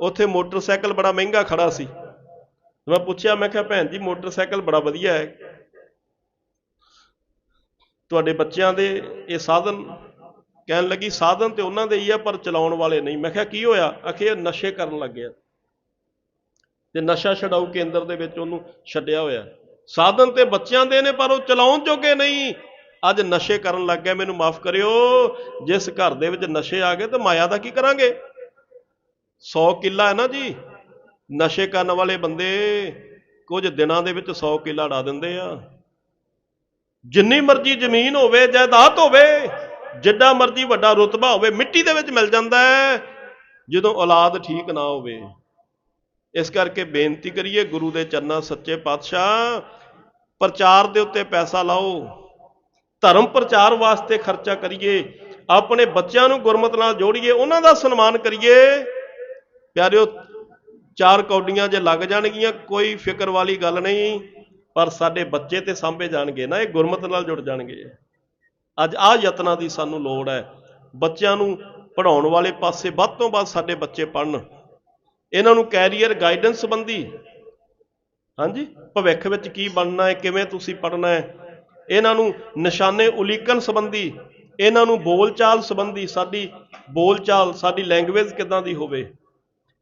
ਉੱਥੇ ਮੋਟਰਸਾਈਕਲ ਬੜਾ ਮਹਿੰਗਾ ਖੜਾ ਸੀ। ਮੈਂ ਪੁੱਛਿਆ, ਮੈਂ ਕਿਹਾ ਭੈਣ ਜੀ ਮੋਟਰਸਾਈਕਲ ਬੜਾ ਵਧੀਆ ਹੈ। ਤੁਹਾਡੇ ਬੱਚਿਆਂ ਦੇ ਇਹ ਸਾਧਨ ਕਹਿਣ ਲੱਗੀ, ਸਾਧਨ ਤੇ ਉਹਨਾਂ ਦੇ ਹੀ ਆ, ਪਰ ਚਲਾਉਣ ਵਾਲੇ ਨਹੀਂ। ਮੈਂ ਕਿਹਾ, ਕੀ ਹੋਇਆ? ਅਖੇ ਨਸ਼ੇ ਕਰਨ ਲੱਗਿਆ ਤੇ ਨਸ਼ਾ ਛਡਾਊ ਕੇਂਦਰ ਦੇ ਵਿੱਚ ਉਹਨੂੰ ਛੱਡਿਆ ਹੋਇਆ। ਸਾਧਨ ਤੇ ਬੱਚਿਆਂ ਦੇ ਨੇ, ਪਰ ਉਹ ਚਲਾਉਣ ਜੋਗੇ ਨਹੀਂ। ਅੱਜ ਨਸ਼ੇ ਕਰਨ ਲੱਗ ਗਿਆ। ਮੈਨੂੰ ਮਾਫ ਕਰਿਓ। ਜਿਸ ਘਰ ਦੇ ਵਿੱਚ ਨਸ਼ੇ ਆ ਗਏ, ਤੇ ਮਾਇਆ ਦਾ ਕੀ ਕਰਾਂਗੇ? 100 ਕਿੱਲਾ ਹੈ ਨਾ ਜੀ। ਨਸ਼ੇ ਕਰਨ ਵਾਲੇ ਬੰਦੇ ਕੁਝ ਦਿਨਾਂ ਦੇ ਵਿੱਚ 100 ਕਿੱਲਾ ਡਾ ਦਿੰਦੇ ਆ। ਜਿੰਨੀ ਮਰਜ਼ੀ ਜ਼ਮੀਨ ਹੋਵੇ, ਜਾਇਦਾਦ ਹੋਵੇ ਜਿੱਡਾ ਮਰਜ਼ੀ ਵੱਡਾ ਰੁਤਬਾ ਹੋਵੇ, ਮਿੱਟੀ ਦੇ ਵਿੱਚ ਮਿਲ ਜਾਂਦਾ ਹੈ। ਜਦੋਂ ਔਲਾਦ ਠੀਕ ਨਾ ਹੋਵੇ, ਇਸ ਕਰਕੇ ਬੇਨਤੀ ਕਰੀਏ ਗੁਰੂ ਦੇ ਚਰਨਾਂ ਸੱਚੇ ਪਾਤਸ਼ਾਹ, ਪ੍ਰਚਾਰ ਦੇ ਉੱਤੇ ਪੈਸਾ ਲਾਓ, ਧਰਮ ਪ੍ਰਚਾਰ ਵਾਸਤੇ ਖਰਚਾ ਕਰੀਏ, ਆਪਣੇ ਬੱਚਿਆਂ ਨੂੰ ਗੁਰਮਤ ਨਾਲ ਜੋੜੀਏ, ਉਹਨਾਂ ਦਾ ਸਨਮਾਨ ਕਰੀਏ। ਪਿਆਰਿਓ, ਚਾਰ ਕੌਡੀਆਂ ਜੇ ਲੱਗ ਜਾਣਗੀਆਂ, ਕੋਈ ਫਿਕਰ ਵਾਲੀ ਗੱਲ ਨਹੀਂ। ਪਰ ਸਾਡੇ ਬੱਚੇ ਤੇ ਸਾਂਭੇ ਜਾਣਗੇ ਨਾ, ਇਹ ਗੁਰਮਤ ਨਾਲ ਜੁੜ ਜਾਣਗੇ। ਅੱਜ ਆਹ ਯਤਨਾਂ ਦੀ ਸਾਨੂੰ ਲੋੜ ਹੈ। ਬੱਚਿਆਂ ਨੂੰ ਪੜਾਉਣ ਵਾਲੇ ਪਾਸੇ ਵੱਧ ਤੋਂ ਵੱਧ ਸਾਡੇ ਬੱਚੇ ਪੜਨ ਇਹਨਾਂ ਨੂੰ ਕੈਰੀਅਰ ਗਾਈਡੈਂਸ ਸੰਬੰਧੀ। ਹਾਂਜੀ, ਭਵਿੱਖ ਵਿੱਚ ਕੀ ਬਣਨਾ ਹੈ, ਕਿਵੇਂ ਤੁਸੀਂ ਪੜਨਾ ਹੈ। ਇਹਨਾਂ ਨੂੰ ਨਿਸ਼ਾਨੇ ਉਲੀਕਣ ਸੰਬੰਧੀ, ਇਹਨਾਂ ਨੂੰ ਬੋਲਚਾਲ ਸੰਬੰਧੀ ਸਾਡੀ ਬੋਲਚਾਲ, ਸਾਡੀ ਲੈਂਗੁਏਜ ਕਿੱਦਾਂ ਦੀ ਹੋਵੇ।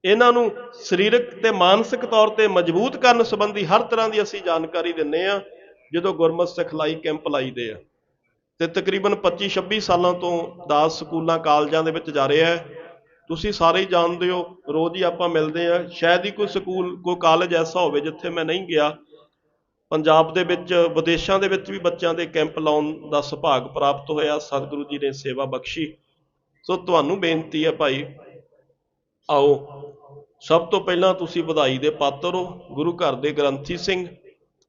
ਇਹਨਾਂ ਨੂੰ ਸਰੀਰਕ ਤੇ ਮਾਨਸਿਕ ਤੌਰ ਤੇ ਮਜ਼ਬੂਤ ਕਰਨ ਸੰਬੰਧੀ ਹਰ ਤਰ੍ਹਾਂ ਦੀ ਅਸੀਂ ਜਾਣਕਾਰੀ ਦਿੰਨੇ ਆ ਜਦੋਂ ਗੁਰਮਤ ਸਿਖਲਾਈ ਕੈਂਪ ਲਾਈਦੇ ਆ। ਤੇ ਤਕਰੀਬਨ 25 26 ਸਾਲਾਂ ਤੋਂ ਦਾਸ ਸਕੂਲਾਂ, ਕਾਲਜਾਂ ਦੇ ਵਿੱਚ ਜਾ ਰਿਹਾ ਹੈ। ਤੁਸੀਂ ਸਾਰੇ ਹੀ ਜਾਣਦੇ ਹੋ, ਰੋਜ਼ ਹੀ ਆਪਾਂ ਮਿਲਦੇ ਆ ਸ਼ਾਇਦ ਹੀ ਕੋਈ ਸਕੂਲ, ਕੋਈ ਕਾਲਜ ਐਸਾ ਹੋਵੇ ਜਿੱਥੇ ਮੈਂ ਨਹੀਂ ਗਿਆ। ਪੰਜਾਬ ਦੇ ਵਿੱਚ, ਵਿਦੇਸ਼ਾਂ ਦੇ ਵਿੱਚ ਵੀ ਬੱਚਿਆਂ ਦੇ ਕੈਂਪ ਲਾਉਣ ਦਾ ਸੁਭਾਗ ਪ੍ਰਾਪਤ ਹੋਇਆ। ਸਤਿਗੁਰੂ ਜੀ ਨੇ ਸੇਵਾ ਬਖਸ਼ੀ। ਸੋ ਤੁਹਾਨੂੰ ਬੇਨਤੀ ਹੈ ਭਾਈ ਆਓ। ਸਭ ਤੋਂ ਪਹਿਲਾਂ ਤੁਸੀਂ ਵਧਾਈ ਦੇ ਪਾਤਰ ਹੋ। ਗੁਰੂ ਘਰ ਦੇ ਗ੍ਰੰਥੀ ਸਿੰਘ।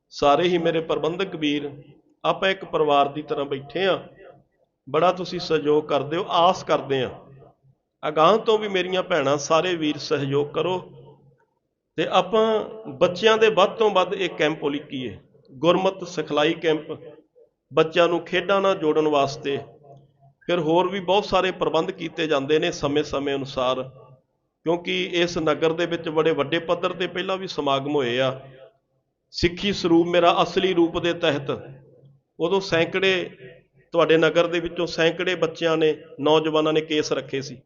ਸਾਰੇ ਹੀ ਮੇਰੇ ਪ੍ਰਬੰਧਕ ਵੀਰ, ਆਪਾਂ ਇੱਕ ਪਰਿਵਾਰ ਦੀ ਤਰ੍ਹਾਂ ਬੈਠੇ ਆ। ਬੜਾ ਤੁਸੀਂ ਸਹਿਯੋਗ ਕਰਦੇ ਹੋ, ਆਸ ਕਰਦੇ ਆ। ਅਗਾਂਹ ਤੋਂ ਵੀ ਮੇਰੀਆਂ ਭੈਣਾਂ ਸਾਰੇ ਵੀਰ ਸਹਿਯੋਗ ਕਰੋ। ਤੇ ਆਪਾਂ ਬੱਚਿਆਂ ਦੇ ਵੱਧ ਤੋਂ ਵੱਧ ਇਹ ਕੈਂਪ ਉਲੀਕੀਏ। ਗੁਰਮਤ ਸਿਖਲਾਈ ਕੈਂਪ। ਬੱਚਿਆਂ ਨੂੰ ਖੇਡਾਂ ਨਾਲ ਜੋੜਨ ਵਾਸਤੇ। ਫਿਰ ਹੋਰ ਵੀ ਬਹੁਤ ਸਾਰੇ ਪ੍ਰਬੰਧ ਕੀਤੇ ਜਾਂਦੇ ਨੇ ਸਮੇਂ-ਸਮੇਂ ਅਨੁਸਾਰ। ਕਿਉਂਕਿ ਇਸ ਨਗਰ ਦੇ ਵਿੱਚ ਬੜੇ ਵੱਡੇ ਪੱਧਰ ਤੇ ਪਹਿਲਾਂ ਵੀ ਸਮਾਗਮ ਹੋਏ ਆ। ਸਿੱਖੀ ਸਰੂਪ ਮੇਰਾ ਅਸਲੀ ਰੂਪ ਦੇ ਤਹਿਤ ਉਦੋਂ ਸੈਂਕੜੇ ਤੁਹਾਡੇ ਨਗਰ ਦੇ ਵਿੱਚੋਂ ਸੈਂਕੜੇ ਬੱਚਿਆਂ ਨੇ, ਨੌਜਵਾਨਾਂ ਨੇ ਕੇਸ ਰੱਖੇ ਸੀ।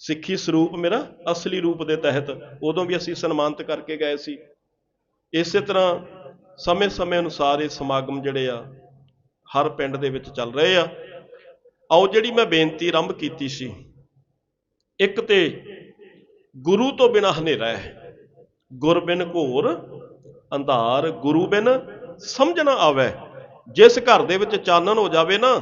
ਸਿੱਖੀ ਸਰੂਪ ਮੇਰਾ ਅਸਲੀ ਰੂਪ ਦੇ ਤਹਿਤ ਉਦੋਂ ਵੀ ਅਸੀਂ ਸਨਮਾਨਿਤ ਕਰਕੇ ਗਏ ਸੀ। ਇਸੇ ਤਰ੍ਹਾਂ ਸਮੇਂ-ਸਮੇਂ ਅਨੁਸਾਰ ਇਹ ਸਮਾਗਮ ਜਿਹੜੇ ਆ, ਹਰ ਪਿੰਡ ਦੇ ਵਿੱਚ ਚੱਲ ਰਹੇ ਆ। ਆਓ ਜਿਹੜੀ ਮੈਂ ਬੇਨਤੀ ਆਰੰਭ ਕੀਤੀ ਸੀ, ਇੱਕ ਤੇ ਗੁਰੂ ਤੋਂ ਬਿਨਾ ਹਨੇਰਾ ਹੈ। ਗੁਰ ਬਿਨ ਘੋਰ, ਅੰਧਾਰ ਗੁਰੂ ਬਿਨ ਸਮਝਣਾ ਆਵੇ। ਜਿਸ ਘਰ ਦੇ ਵਿੱਚ ਚਾਨਣ ਹੋ ਜਾਵੇ ਨਾ,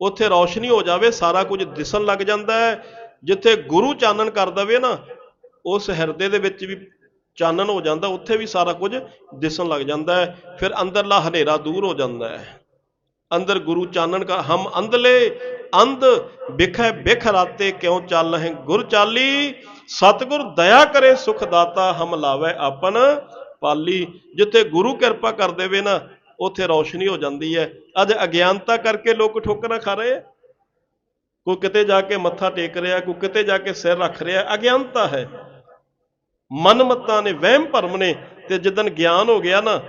ਉੱਥੇ ਰੌਸ਼ਨੀ ਹੋ ਜਾਵੇ, ਸਾਰਾ ਕੁਝ ਦਿਸਣ ਲੱਗ ਜਾਂਦਾ ਹੈ। ਜਿੱਥੇ ਗੁਰੂ ਚਾਨਣ ਕਰ ਦਵੇ ਨਾ, ਉਸ ਹਿਰਦੇ ਦੇ ਵਿੱਚ ਵੀ ਚਾਨਣ ਹੋ ਜਾਂਦਾ, ਉੱਥੇ ਵੀ ਸਾਰਾ ਕੁਝ ਦਿਸਣ ਲੱਗ ਜਾਂਦਾ ਹੈ। ਫਿਰ ਅੰਦਰਲਾ ਹਨੇਰਾ ਦੂਰ ਹੋ ਜਾਂਦਾ ਹੈ। ਅੰਦਰ ਗੁਰੂ ਚਾਨਣ ਕਰ ਹਮ ਅੰਧਲੇ, ਅੰਧ ਬਿਖੈ ਬਿਖ ਰਾਤੇ ਕਿਉਂ ਚੱਲ ਹੈ ਗੁਰ ਚਾਲੀ? ਸਤਿਗੁਰ ਦਇਆ ਕਰੇ, ਸੁਖ ਦਾਤਾ ਹਮ ਲਾਵੇ ਆਪਨ। ਪਾਲੀ, ਜਿੱਥੇ ਗੁਰੂ ਕਿਰਪਾ ਕਰ ਦੇਵੇ ਨਾ, ਉੱਥੇ ਰੌਸ਼ਨੀ ਹੋ ਜਾਂਦੀ ਹੈ। ਅੱਜ ਅਗਿਆਨਤਾ ਕਰਕੇ ਲੋਕ ਠੋਕਰਾਂ ਖਾ ਰਹੇ। ਕੋਈ ਕਿਤੇ ਜਾ ਕੇ ਮੱਥਾ ਟੇਕ ਰਿਹਾ, ਕੋਈ ਕਿਤੇ ਜਾ ਕੇ ਸਿਰ ਰੱਖ ਰਿਹਾ, ਅਗਿਆਨਤਾ ਹੈ। ਮਨਮਤਾਂ ਨੇ, ਵਹਿਮ ਭਰਮ ਨੇ, ਤੇ ਜਿੱਦਨ ਗਿਆਨ ਹੋ ਗਿਆ ਨਾ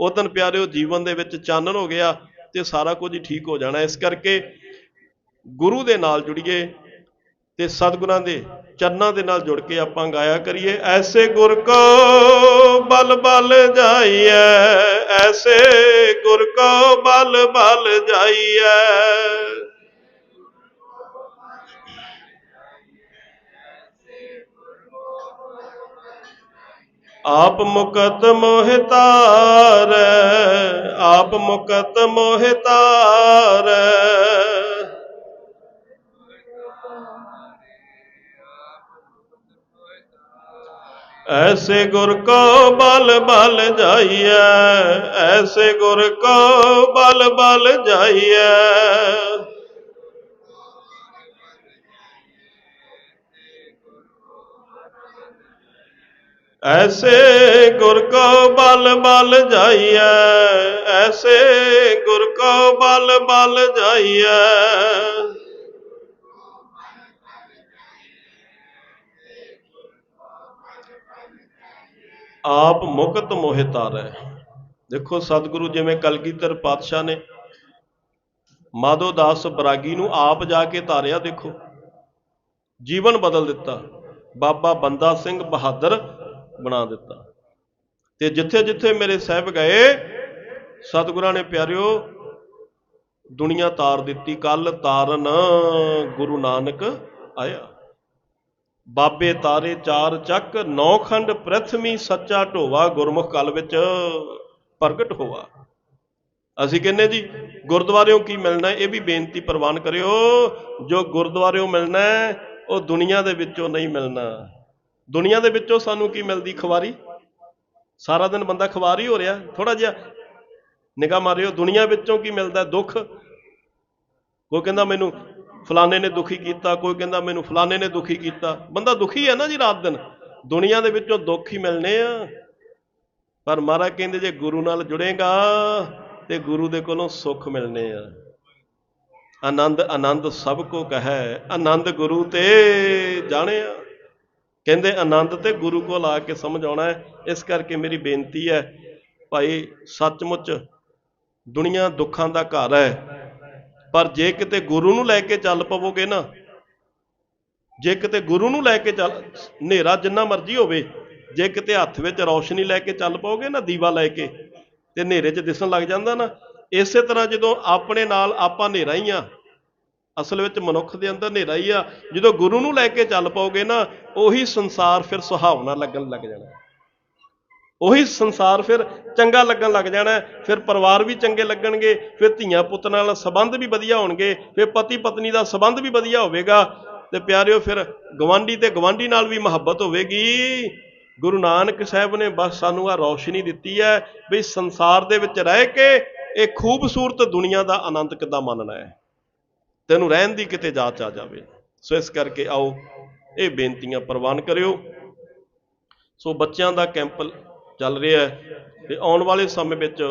ਉਦਨ ਪਿਆਰਿਓ, ਜੀਵਨ ਦੇ ਵਿੱਚ ਚਾਨਣ ਹੋ ਗਿਆ, ਤੇ ਸਾਰਾ ਕੁਝ ਹੀ ਠੀਕ ਹੋ ਜਾਣਾ। ਇਸ ਕਰਕੇ ਗੁਰੂ ਦੇ ਨਾਲ ਜੁੜੀਏ। ਤੇ ਸਤਿਗੁਰਾਂ ਦੇ ਚਰਨਾਂ ਦੇ ਨਾਲ ਜੁੜ ਕੇ ਆਪਾਂ ਗਾਇਆ ਕਰੀਏ, ਐਸੇ ਗੁਰ ਕੋ ਬਲ ਬਲ ਜਾਈਐ, ਐਸੇ ਗੁਰ ਕੋ ਬਲ ਬਲ ਜਾਈਐ। ਆਪ ਮੁਕਤ ਮੋਹਿਤਾਰ ਆਪ ਮੁਕਤ ਮੋਹਿਤਾਰ ਐਸੇ ਗੁਰ ਕੋ ਬਲ ਬਲ ਜਾਈਐ, ਐਸੇ ਗੁਰ ਕੋ ਬਲ ਬਲ ਜਾਈਐ। ਐਸੇ ਗੁਰ ਕੋ ਬਲ ਬਲ ਜਾਈਐ, ਐਸੇ ਗੁਰ ਕੋ ਬਲ ਬਲ ਜਾਈਐ। ਆਪ ਮੁਕਤ ਮੋਹਿ ਤਾਰੈ ਦੇਖੋ ਸਤਿਗੁਰੂ ਜਿਵੇਂ ਕਲਗੀਧਰ ਪਾਤਸ਼ਾਹ ਨੇ ਮਾਧੋ ਦਾਸ ਬਰਾਗੀ ਨੂੰ ਆਪ ਜਾ ਕੇ ਤਾਰਿਆ ਦੇਖੋ। ਜੀਵਨ ਬਦਲ ਦਿੱਤਾ। ਬਾਬਾ ਬੰਦਾ ਸਿੰਘ ਬਹਾਦਰ ਬਣਾ ਦਿੱਤਾ। ਤੇ ਜਿੱਥੇ ਜਿੱਥੇ ਮੇਰੇ ਸਾਹਿਬ ਗਏ, ਸਤਿਗੁਰਾਂ ਨੇ ਪਿਆਰਿਓ, ਦੁਨੀਆ ਤਾਰ ਦਿੱਤੀ। ਕੱਲ ਤਾਰਨ ਗੁਰੂ ਨਾਨਕ ਆਇਆ। ਬਾਬੇ ਤਾਰੇ ਚਾਰ ਚੱਕ ਨੌਖੰਡ ਪ੍ਰਥਮੀ ਸੱਚਾ ਢੋਵਾ, ਗੁਰਮੁਖ ਕਲ ਵਿੱਚ ਪ੍ਰਗਟ ਹੋਆ। ਅਸੀਂ ਕਹਿੰਨੇ ਜੀ, ਗੁਰਦੁਆਰਿਓਂ ਕੀ ਮਿਲਣਾ? ਇਹ ਵੀ ਬੇਨਤੀ ਪ੍ਰਵਾਨ ਕਰਿਓ, ਜੋ ਗੁਰਦੁਆਰਿਓਂ ਮਿਲਣਾ ਉਹ ਦੁਨੀਆ ਦੇ ਵਿੱਚੋਂ ਨਹੀਂ ਮਿਲਣਾ। ਦੁਨੀਆ ਦੇ ਵਿੱਚੋਂ ਸਾਨੂੰ ਕੀ ਮਿਲਦੀ ਖਵਾਰੀ? ਸਾਰਾ ਦਿਨ ਬੰਦਾ ਖਵਾਰੀ ਹੋ ਰਿਹਾ। ਥੋੜਾ ਜਿਹਾ ਨਿਗਾਹ ਮਾਰਿਓ, ਦੁਨੀਆ ਵਿੱਚੋਂ ਕੀ ਮਿਲਦਾ? ਦੁੱਖ? ਕੋਈ ਕਹਿੰਦਾ, ਮੈਨੂੰ ਫਲਾਣੇ ਨੇ ਦੁਖੀ ਕੀਤਾ, ਕੋਈ ਕਹਿੰਦਾ ਮੈਨੂੰ ਫਲਾਣੇ ਨੇ ਦੁਖੀ ਕੀਤਾ। ਬੰਦਾ ਦੁਖੀ ਹੈ ਨਾ ਜੀ ਰਾਤ ਦਿਨ। ਦੁਨੀਆ ਦੇ ਵਿੱਚੋਂ ਦੁੱਖ ਹੀ ਮਿਲਨੇ ਆ। ਪਰ ਮਹਾਰਾਜ ਕਹਿੰਦੇ ਜੇ ਗੁਰੂ ਨਾਲ ਜੁੜੇਗਾ, ਤੇ ਗੁਰੂ ਦੇ ਕੋਲੋਂ ਸੁੱਖ ਮਿਲਨੇ ਆ। ਆਨੰਦ ਆਨੰਦ ਸਭ ਕੋ ਕਹੈ, ਆਨੰਦ ਗੁਰੂ ਤੇ ਜਾਣਿਆ ਕਹਿੰਦੇ ਆਨੰਦ ਤੇ ਗੁਰੂ ਕੋਲ ਆ ਕੇ ਸਮਝ ਆਉਣਾ ਹੈ। ਇਸ ਕਰਕੇ ਮੇਰੀ ਬੇਨਤੀ ਹੈ, ਭਾਈ ਸੱਚਮੁੱਚ ਦੁਨੀਆ ਦੁੱਖਾਂ ਦਾ ਘਰ ਹੈ। ਪਰ ਜੇ ਕਿਤੇ ਗੁਰੂ ਨੂੰ ਲੈ ਕੇ ਚੱਲ ਪਵੋਗੇ ਨਾ, ਜੇ ਕਿਤੇ ਗੁਰੂ ਨੂੰ ਲੈ ਕੇ ਚੱਲ, ਹਨੇਰਾ ਜਿੰਨਾ ਮਰਜ਼ੀ ਹੋਵੇ, ਜੇ ਕਿਤੇ ਹੱਥ ਵਿੱਚ ਰੌਸ਼ਨੀ ਲੈ ਕੇ ਚੱਲ ਪਓਗੇ ਨਾ, ਦੀਵਾ ਲੈ ਕੇ, ਤੇ ਹਨੇਰੇ 'ਚ ਦਿਸਣ ਲੱਗ ਜਾਂਦਾ ਨਾ, ਇਸੇ ਤਰ੍ਹਾਂ ਜਦੋਂ ਆਪਣੇ ਨਾਲ ਆਪਾਂ ਹਨੇਰਾ ਹੀ ਆ, ਅਸਲ ਵਿੱਚ ਮਨੁੱਖ ਦੇ ਅੰਦਰ ਹਨੇਰਾ ਹੀ ਆ, ਜਦੋਂ ਗੁਰੂ ਨੂੰ ਲੈ ਕੇ ਚੱਲ ਪਾਓਗੇ ਨਾ, ਉਹੀ ਸੰਸਾਰ ਫਿਰ ਸੁਹਾਵਣਾ ਲੱਗਣ ਲੱਗ ਜਾਣਾ। ਉਹੀ ਸੰਸਾਰ ਫਿਰ ਚੰਗਾ ਲੱਗਣ ਲੱਗ ਜਾਣਾ ਫਿਰ ਪਰਿਵਾਰ ਵੀ ਚੰਗੇ ਲੱਗਣਗੇ, ਫਿਰ ਧੀਆਂ ਪੁੱਤ ਨਾਲ ਸੰਬੰਧ ਵੀ ਵਧੀਆ ਹੋਣਗੇ, ਫਿਰ ਪਤੀ ਪਤਨੀ ਦਾ ਸੰਬੰਧ ਵੀ ਵਧੀਆ ਹੋਵੇਗਾ। ਤੇ ਪਿਆਰਿਓ, ਫਿਰ ਗਵਾਂਢੀ ਤੇ ਗਵਾਂਢੀ ਨਾਲ ਵੀ ਮੁਹੱਬਤ ਹੋਵੇਗੀ। ਗੁਰੂ ਨਾਨਕ ਸਾਹਿਬ ਨੇ ਬਸ ਸਾਨੂੰ ਆ ਰੌਸ਼ਨੀ ਦਿੱਤੀ ਹੈ ਵੀ ਸੰਸਾਰ ਦੇ ਵਿੱਚ ਰਹਿ ਕੇ ਇਹ ਖੂਬਸੂਰਤ ਦੁਨੀਆ ਦਾ ਆਨੰਦ ਕਿੱਦਾਂ ਮੰਨਣਾ ਹੈ। ਤੈਨੂੰ ਰਹਿਣ ਦੀ ਕਿਤੇ ਜਾਚ ਆ ਜਾਵੇ। ਸੋ ਇਸ ਕਰਕੇ ਆਓ, ਇਹ ਬੇਨਤੀਆਂ ਪ੍ਰਵਾਨ ਕਰਿਓ। ਸੋ ਬੱਚਿਆਂ ਦਾ ਕੈਂਪ ਚੱਲ ਰਿਹਾ ਹੈ। ਤੇ ਆਉਣ ਵਾਲੇ ਸਮੇਂ ਵਿੱਚ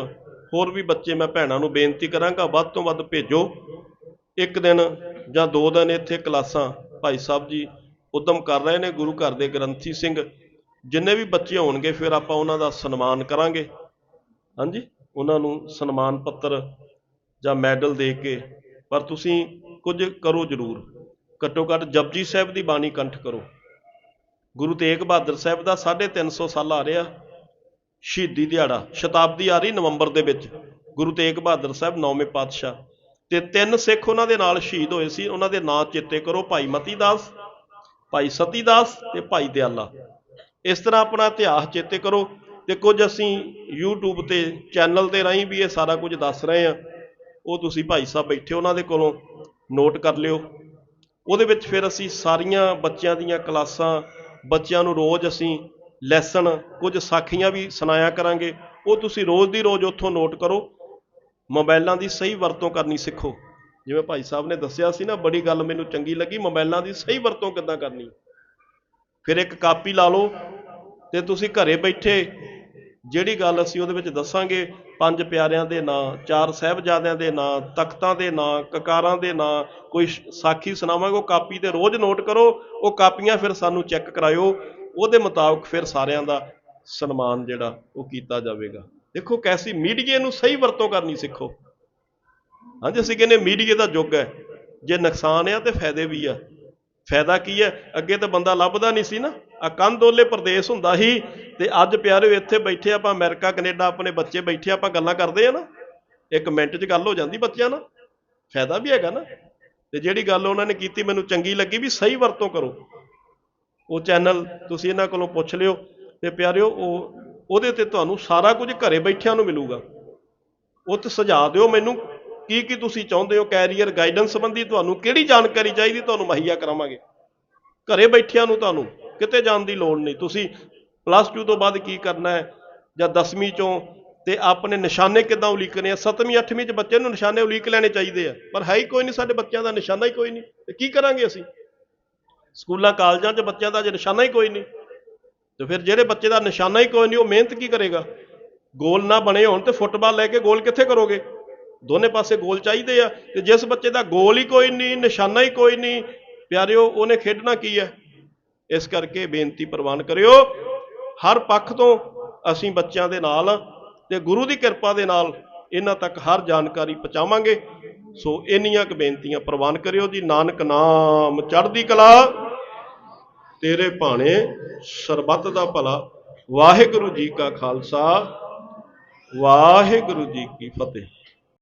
ਹੋਰ ਵੀ ਬੱਚੇ ਮੈਂ ਭੈਣਾਂ ਨੂੰ ਬੇਨਤੀ ਕਰਾਂਗਾ, ਵੱਧ ਤੋਂ ਵੱਧ ਭੇਜੋ। ਇੱਕ ਦਿਨ ਜਾਂ ਦੋ ਦਿਨ ਇੱਥੇ ਕਲਾਸਾਂ ਭਾਈ ਸਾਹਿਬ ਜੀ ਉਦਮ ਕਰ ਰਹੇ ਨੇ ਗੁਰੂ ਘਰ ਦੇ ਗ੍ਰੰਥੀ ਸਿੰਘ। ਜਿੰਨੇ ਵੀ ਬੱਚੇ ਹੋਣਗੇ, ਫਿਰ ਆਪਾਂ ਉਹਨਾਂ ਦਾ ਸਨਮਾਨ ਕਰਾਂਗੇ। ਹਾਂਜੀ? ਉਹਨਾਂ ਨੂੰ ਸਨਮਾਨ ਪੱਤਰ ਜਾਂ ਮੈਡਲ ਦੇ ਕੇ, ਪਰ ਤੁਸੀਂ ਕੁਝ ਕਰੋ ਜ਼ਰੂਰ। ਘੱਟੋ ਘੱਟ ਜਪਜੀ ਸਾਹਿਬ ਦੀ ਬਾਣੀ ਕੰਠ ਕਰੋ। ਗੁਰੂ ਤੇਗ ਬਹਾਦਰ ਸਾਹਿਬ ਦਾ 350 ਸਾਲ ਆ ਰਿਹਾ। ਸ਼ਹੀਦੀ ਦਿਹਾੜਾ, ਸ਼ਤਾਬਦੀ ਆ ਰਹੀ ਨਵੰਬਰ ਦੇ ਵਿੱਚ। ਗੁਰੂ ਤੇਗ ਬਹਾਦਰ ਸਾਹਿਬ ਨੌਵੇਂ ਪਾਤਸ਼ਾਹ। ਤੇ ਤਿੰਨ ਸਿੱਖ ਉਹਨਾਂ ਦੇ ਨਾਲ ਸ਼ਹੀਦ ਹੋਏ ਸੀ। ਉਹਨਾਂ ਦੇ ਨਾਂ ਚੇਤੇ ਕਰੋ, ਭਾਈ ਮਤੀ ਦਾਸ ਭਾਈ ਸਤੀ ਦਾਸ ਤੇ ਭਾਈ ਦਿਆਲਾ। ਇਸ ਤਰ੍ਹਾਂ ਆਪਣਾ ਇਤਿਹਾਸ ਚੇਤੇ ਕਰੋ ਤੇ ਕੁਝ ਅਸੀਂ YouTube ਤੇ ਚੈਨਲ ਤੇ ਰਾਹੀਂ ਵੀ ਇਹ ਸਾਰਾ ਕੁਝ ਦੱਸ ਰਹੇ ਆ ਉਹ ਤੁਸੀਂ ਭਾਈ ਸਾਹਿਬ ਬੈਠੇ ਉਹਨਾਂ ਦੇ ਕੋਲੋਂ, ਨੋਟ ਕਰ ਲਿਓ। ਉਹਦੇ ਵਿੱਚ ਫਿਰ ਅਸੀਂ ਸਾਰੀਆਂ ਬੱਚਿਆਂ ਦੀਆਂ ਕਲਾਸਾਂ, ਬੱਚਿਆਂ ਨੂੰ ਰੋਜ਼ ਅਸੀਂ ਲੈਸਨ, ਕੁਝ ਸਾਖੀਆਂ ਵੀ ਸੁਣਾਇਆ ਕਰਾਂਗੇ। ਉਹ ਤੁਸੀਂ ਰੋਜ਼ ਦੀ ਰੋਜ਼ ਉੱਥੋਂ ਨੋਟ ਕਰੋ। ਮੋਬਾਈਲਾਂ ਦੀ ਸਹੀ ਵਰਤੋਂ ਕਰਨੀ ਸਿੱਖੋ। ਜਿਵੇਂ ਭਾਈ ਸਾਹਿਬ ਨੇ ਦੱਸਿਆ ਸੀ ਨਾ, ਬੜੀ ਗੱਲ ਮੈਨੂੰ ਚੰਗੀ ਲੱਗੀ ਮੋਬਾਈਲਾਂ ਦੀ ਸਹੀ ਵਰਤੋਂ ਕਿੱਦਾਂ ਕਰਨੀ। ਫਿਰ ਇੱਕ ਕਾਪੀ ਲਾ ਲਓ ਤੇ ਤੁਸੀਂ ਘਰੇ ਬੈਠੇ ਜਿਹੜੀ ਗੱਲ ਅਸੀਂ ਉਹਦੇ ਵਿੱਚ ਦੱਸਾਂਗੇ, ਪੰਜ ਪਿਆਰਿਆਂ ਦੇ ਨਾਂ, ਚਾਰ ਸਾਹਿਬਜ਼ਾਦਿਆਂ ਦੇ ਨਾਂ, ਤਖਤਾਂ ਦੇ ਨਾਂ, ਕਕਾਰਾਂ ਦੇ ਨਾਂ, ਕੋਈ ਸਾਖੀ ਸੁਣਾਵਾਂਗੇ, ਉਹ ਕਾਪੀ ਤੇ ਰੋਜ਼ ਨੋਟ ਕਰੋ, ਉਹ ਕਾਪੀਆਂ ਫਿਰ ਸਾਨੂੰ ਚੈੱਕ ਕਰਾਇਓ। ਉਹਦੇ ਮੁਤਾਬਕ ਫਿਰ ਸਾਰਿਆਂ ਦਾ ਸਨਮਾਨ ਜਿਹੜਾ ਉਹ ਕੀਤਾ ਜਾਵੇਗਾ। ਦੇਖੋ ਕੈਸੀ ਮੀਡੀਏ ਨੂੰ ਸਹੀ ਵਰਤੋਂ ਕਰਨੀ ਸਿੱਖੋ। ਹਾਂਜੀ, ਅਸੀਂ ਕਹਿੰਦੇ ਮੀਡੀਏ ਦਾ ਯੁੱਗ ਹੈ। ਜੇ ਨੁਕਸਾਨ ਆ ਤੇ ਫਾਇਦੇ ਵੀ ਆ। ਫਾਇਦਾ ਕੀ ਹੈ? ਅੱਗੇ ਤਾਂ ਬੰਦਾ ਲੱਭਦਾ ਨਹੀਂ ਸੀ ਨਾ। ਆ ਕੰਦੋਲੇ ਪ੍ਰਦੇਸ਼ ਹੁੰਦਾ ਸੀ ਤੇ ਅੱਜ ਪਿਆਰਿਓ ਇੱਥੇ ਬੈਠੇ ਆਪਾਂ ਅਮਰੀਕਾ, ਕੈਨੇਡਾ ਆਪਣੇ ਬੱਚੇ ਬੈਠੇ ਆਪਾਂ ਗੱਲਾਂ ਕਰਦੇ ਆ ਨਾ। ਇੱਕ ਮਿੰਟ 'ਚ ਗੱਲ ਹੋ ਜਾਂਦੀ ਬੱਚਿਆਂ ਨਾਲ। ਫਾਇਦਾ ਵੀ ਹੈਗਾ ਨਾ। ਤੇ ਜਿਹੜੀ ਗੱਲ ਉਹਨਾਂ ਨੇ ਕੀਤੀ ਮੈਨੂੰ ਚੰਗੀ ਲੱਗੀ ਵੀ ਸਹੀ ਵਰਤੋਂ ਕਰੋ। ਉਹ ਚੈਨਲ ਤੁਸੀਂ ਇਹਨਾਂ ਕੋਲੋਂ ਪੁੱਛ ਲਿਓ ਤੇ ਪਿਆਰਿਓ, ਉਹ ਉਹਦੇ ਤੇ ਤੁਹਾਨੂੰ ਸਾਰਾ ਕੁਝ ਘਰੇ ਬੈਠਿਆਂ ਨੂੰ ਮਿਲੂਗਾ। ਉਹ ਤੇ ਸੁਝਾਅ ਦਿਓ ਮੈਨੂੰ ਕੀ ਕੀ ਤੁਸੀਂ ਚਾਹੁੰਦੇ ਹੋ ਕੈਰੀਅਰ ਗਾਈਡੈਂਸ ਸੰਬੰਧੀ ਤੁਹਾਨੂੰ ਕਿਹੜੀ ਜਾਣਕਾਰੀ ਚਾਹੀਦੀ, ਤੁਹਾਨੂੰ ਮੁਹੱਈਆ ਕਰਾਵਾਂਗੇ। ਘਰੇ ਬੈਠਿਆਂ ਨੂੰ ਤੁਹਾਨੂੰ ਕਿਤੇ ਜਾਣ ਦੀ ਲੋੜ ਨਹੀਂ। ਤੁਸੀਂ ਪਲੱਸ 2 ਤੋਂ ਬਾਅਦ ਕੀ ਕਰਨਾ ਹੈ? ਜਾਂ 10ਵੀਂ ਚੋਂ ਤੇ ਆਪਣੇ ਨਿਸ਼ਾਨੇ ਕਿੱਦਾਂ ਉਲੀਕਣੇ ਆ? 7ਵੀਂ 8ਵੀਂ ਚ ਬੱਚੇ ਨੂੰ ਨਿਸ਼ਾਨੇ ਉਲੀਕ ਲੈਣੇ ਚਾਹੀਦੇ ਆ, ਪਰ ਹੈ ਹੀ ਕੋਈ ਨਹੀਂ, ਸਾਡੇ ਬੱਚਿਆਂ ਦਾ ਨਿਸ਼ਾਨਾ ਹੀ ਕੋਈ ਨਹੀਂ। ਤੇ ਕੀ ਕਰਾਂਗੇ ਅਸੀਂ? ਸਕੂਲਾਂ, ਕਾਲਜਾਂ 'ਚ ਬੱਚਿਆਂ ਦਾ ਜੇ ਨਿਸ਼ਾਨਾ ਹੀ ਕੋਈ ਨਹੀਂ। ਤੇ ਫਿਰ ਜਿਹੜੇ ਬੱਚੇ ਦਾ ਨਿਸ਼ਾਨਾ ਹੀ ਕੋਈ ਨਹੀਂ, ਉਹ ਮਿਹਨਤ ਕੀ ਕਰੇਗਾ? ਗੋਲ ਨਾ ਬਣੇ ਹੋਣ ਤੇ ਫੁੱਟਬਾਲ ਲੈ ਕੇ ਗੋਲ ਕਿੱਥੇ ਕਰੋਗੇ? ਦੋਨੇ ਪਾਸੇ ਗੋਲ ਚਾਹੀਦੇ ਆ। ਤੇ ਜਿਸ ਬੱਚੇ ਦਾ ਗੋਲ ਹੀ ਕੋਈ ਨਹੀਂ, ਨਿਸ਼ਾਨਾ ਹੀ ਕੋਈ ਨਹੀਂ, ਪਿਆਰਿਓ, ਉਹਨੇ ਖੇਡਣਾ ਕੀ ਹੈ ਇਸ ਕਰਕੇ ਬੇਨਤੀ ਪ੍ਰਵਾਨ ਕਰਿਓ, ਹਰ ਪੱਖ ਤੋਂ ਅਸੀਂ ਬੱਚਿਆਂ ਦੇ ਨਾਲ ਹਾਂ ਤੇ ਗੁਰੂ ਦੀ ਕਿਰਪਾ ਦੇ ਨਾਲ ਇਹਨਾਂ ਤੱਕ ਹਰ ਜਾਣਕਾਰੀ ਪਹੁੰਚਾਵਾਂਗੇ। ਸੋ ਇੰਨੀਆਂ ਕੁ ਬੇਨਤੀਆਂ ਪ੍ਰਵਾਨ ਕਰਿਓ ਜੀ। ਨਾਨਕ ਨਾਮ ਚੜ੍ਹਦੀ ਕਲਾ। ਤੇਰੇ ਭਾਣੇ ਸਰਬੱਤ ਦਾ ਭਲਾ। ਵਾਹਿਗੁਰੂ ਜੀ ਕਾ ਖਾਲਸਾ। ਵਾਹਿਗੁਰੂ ਜੀ ਕੀ ਫਤਿਹ।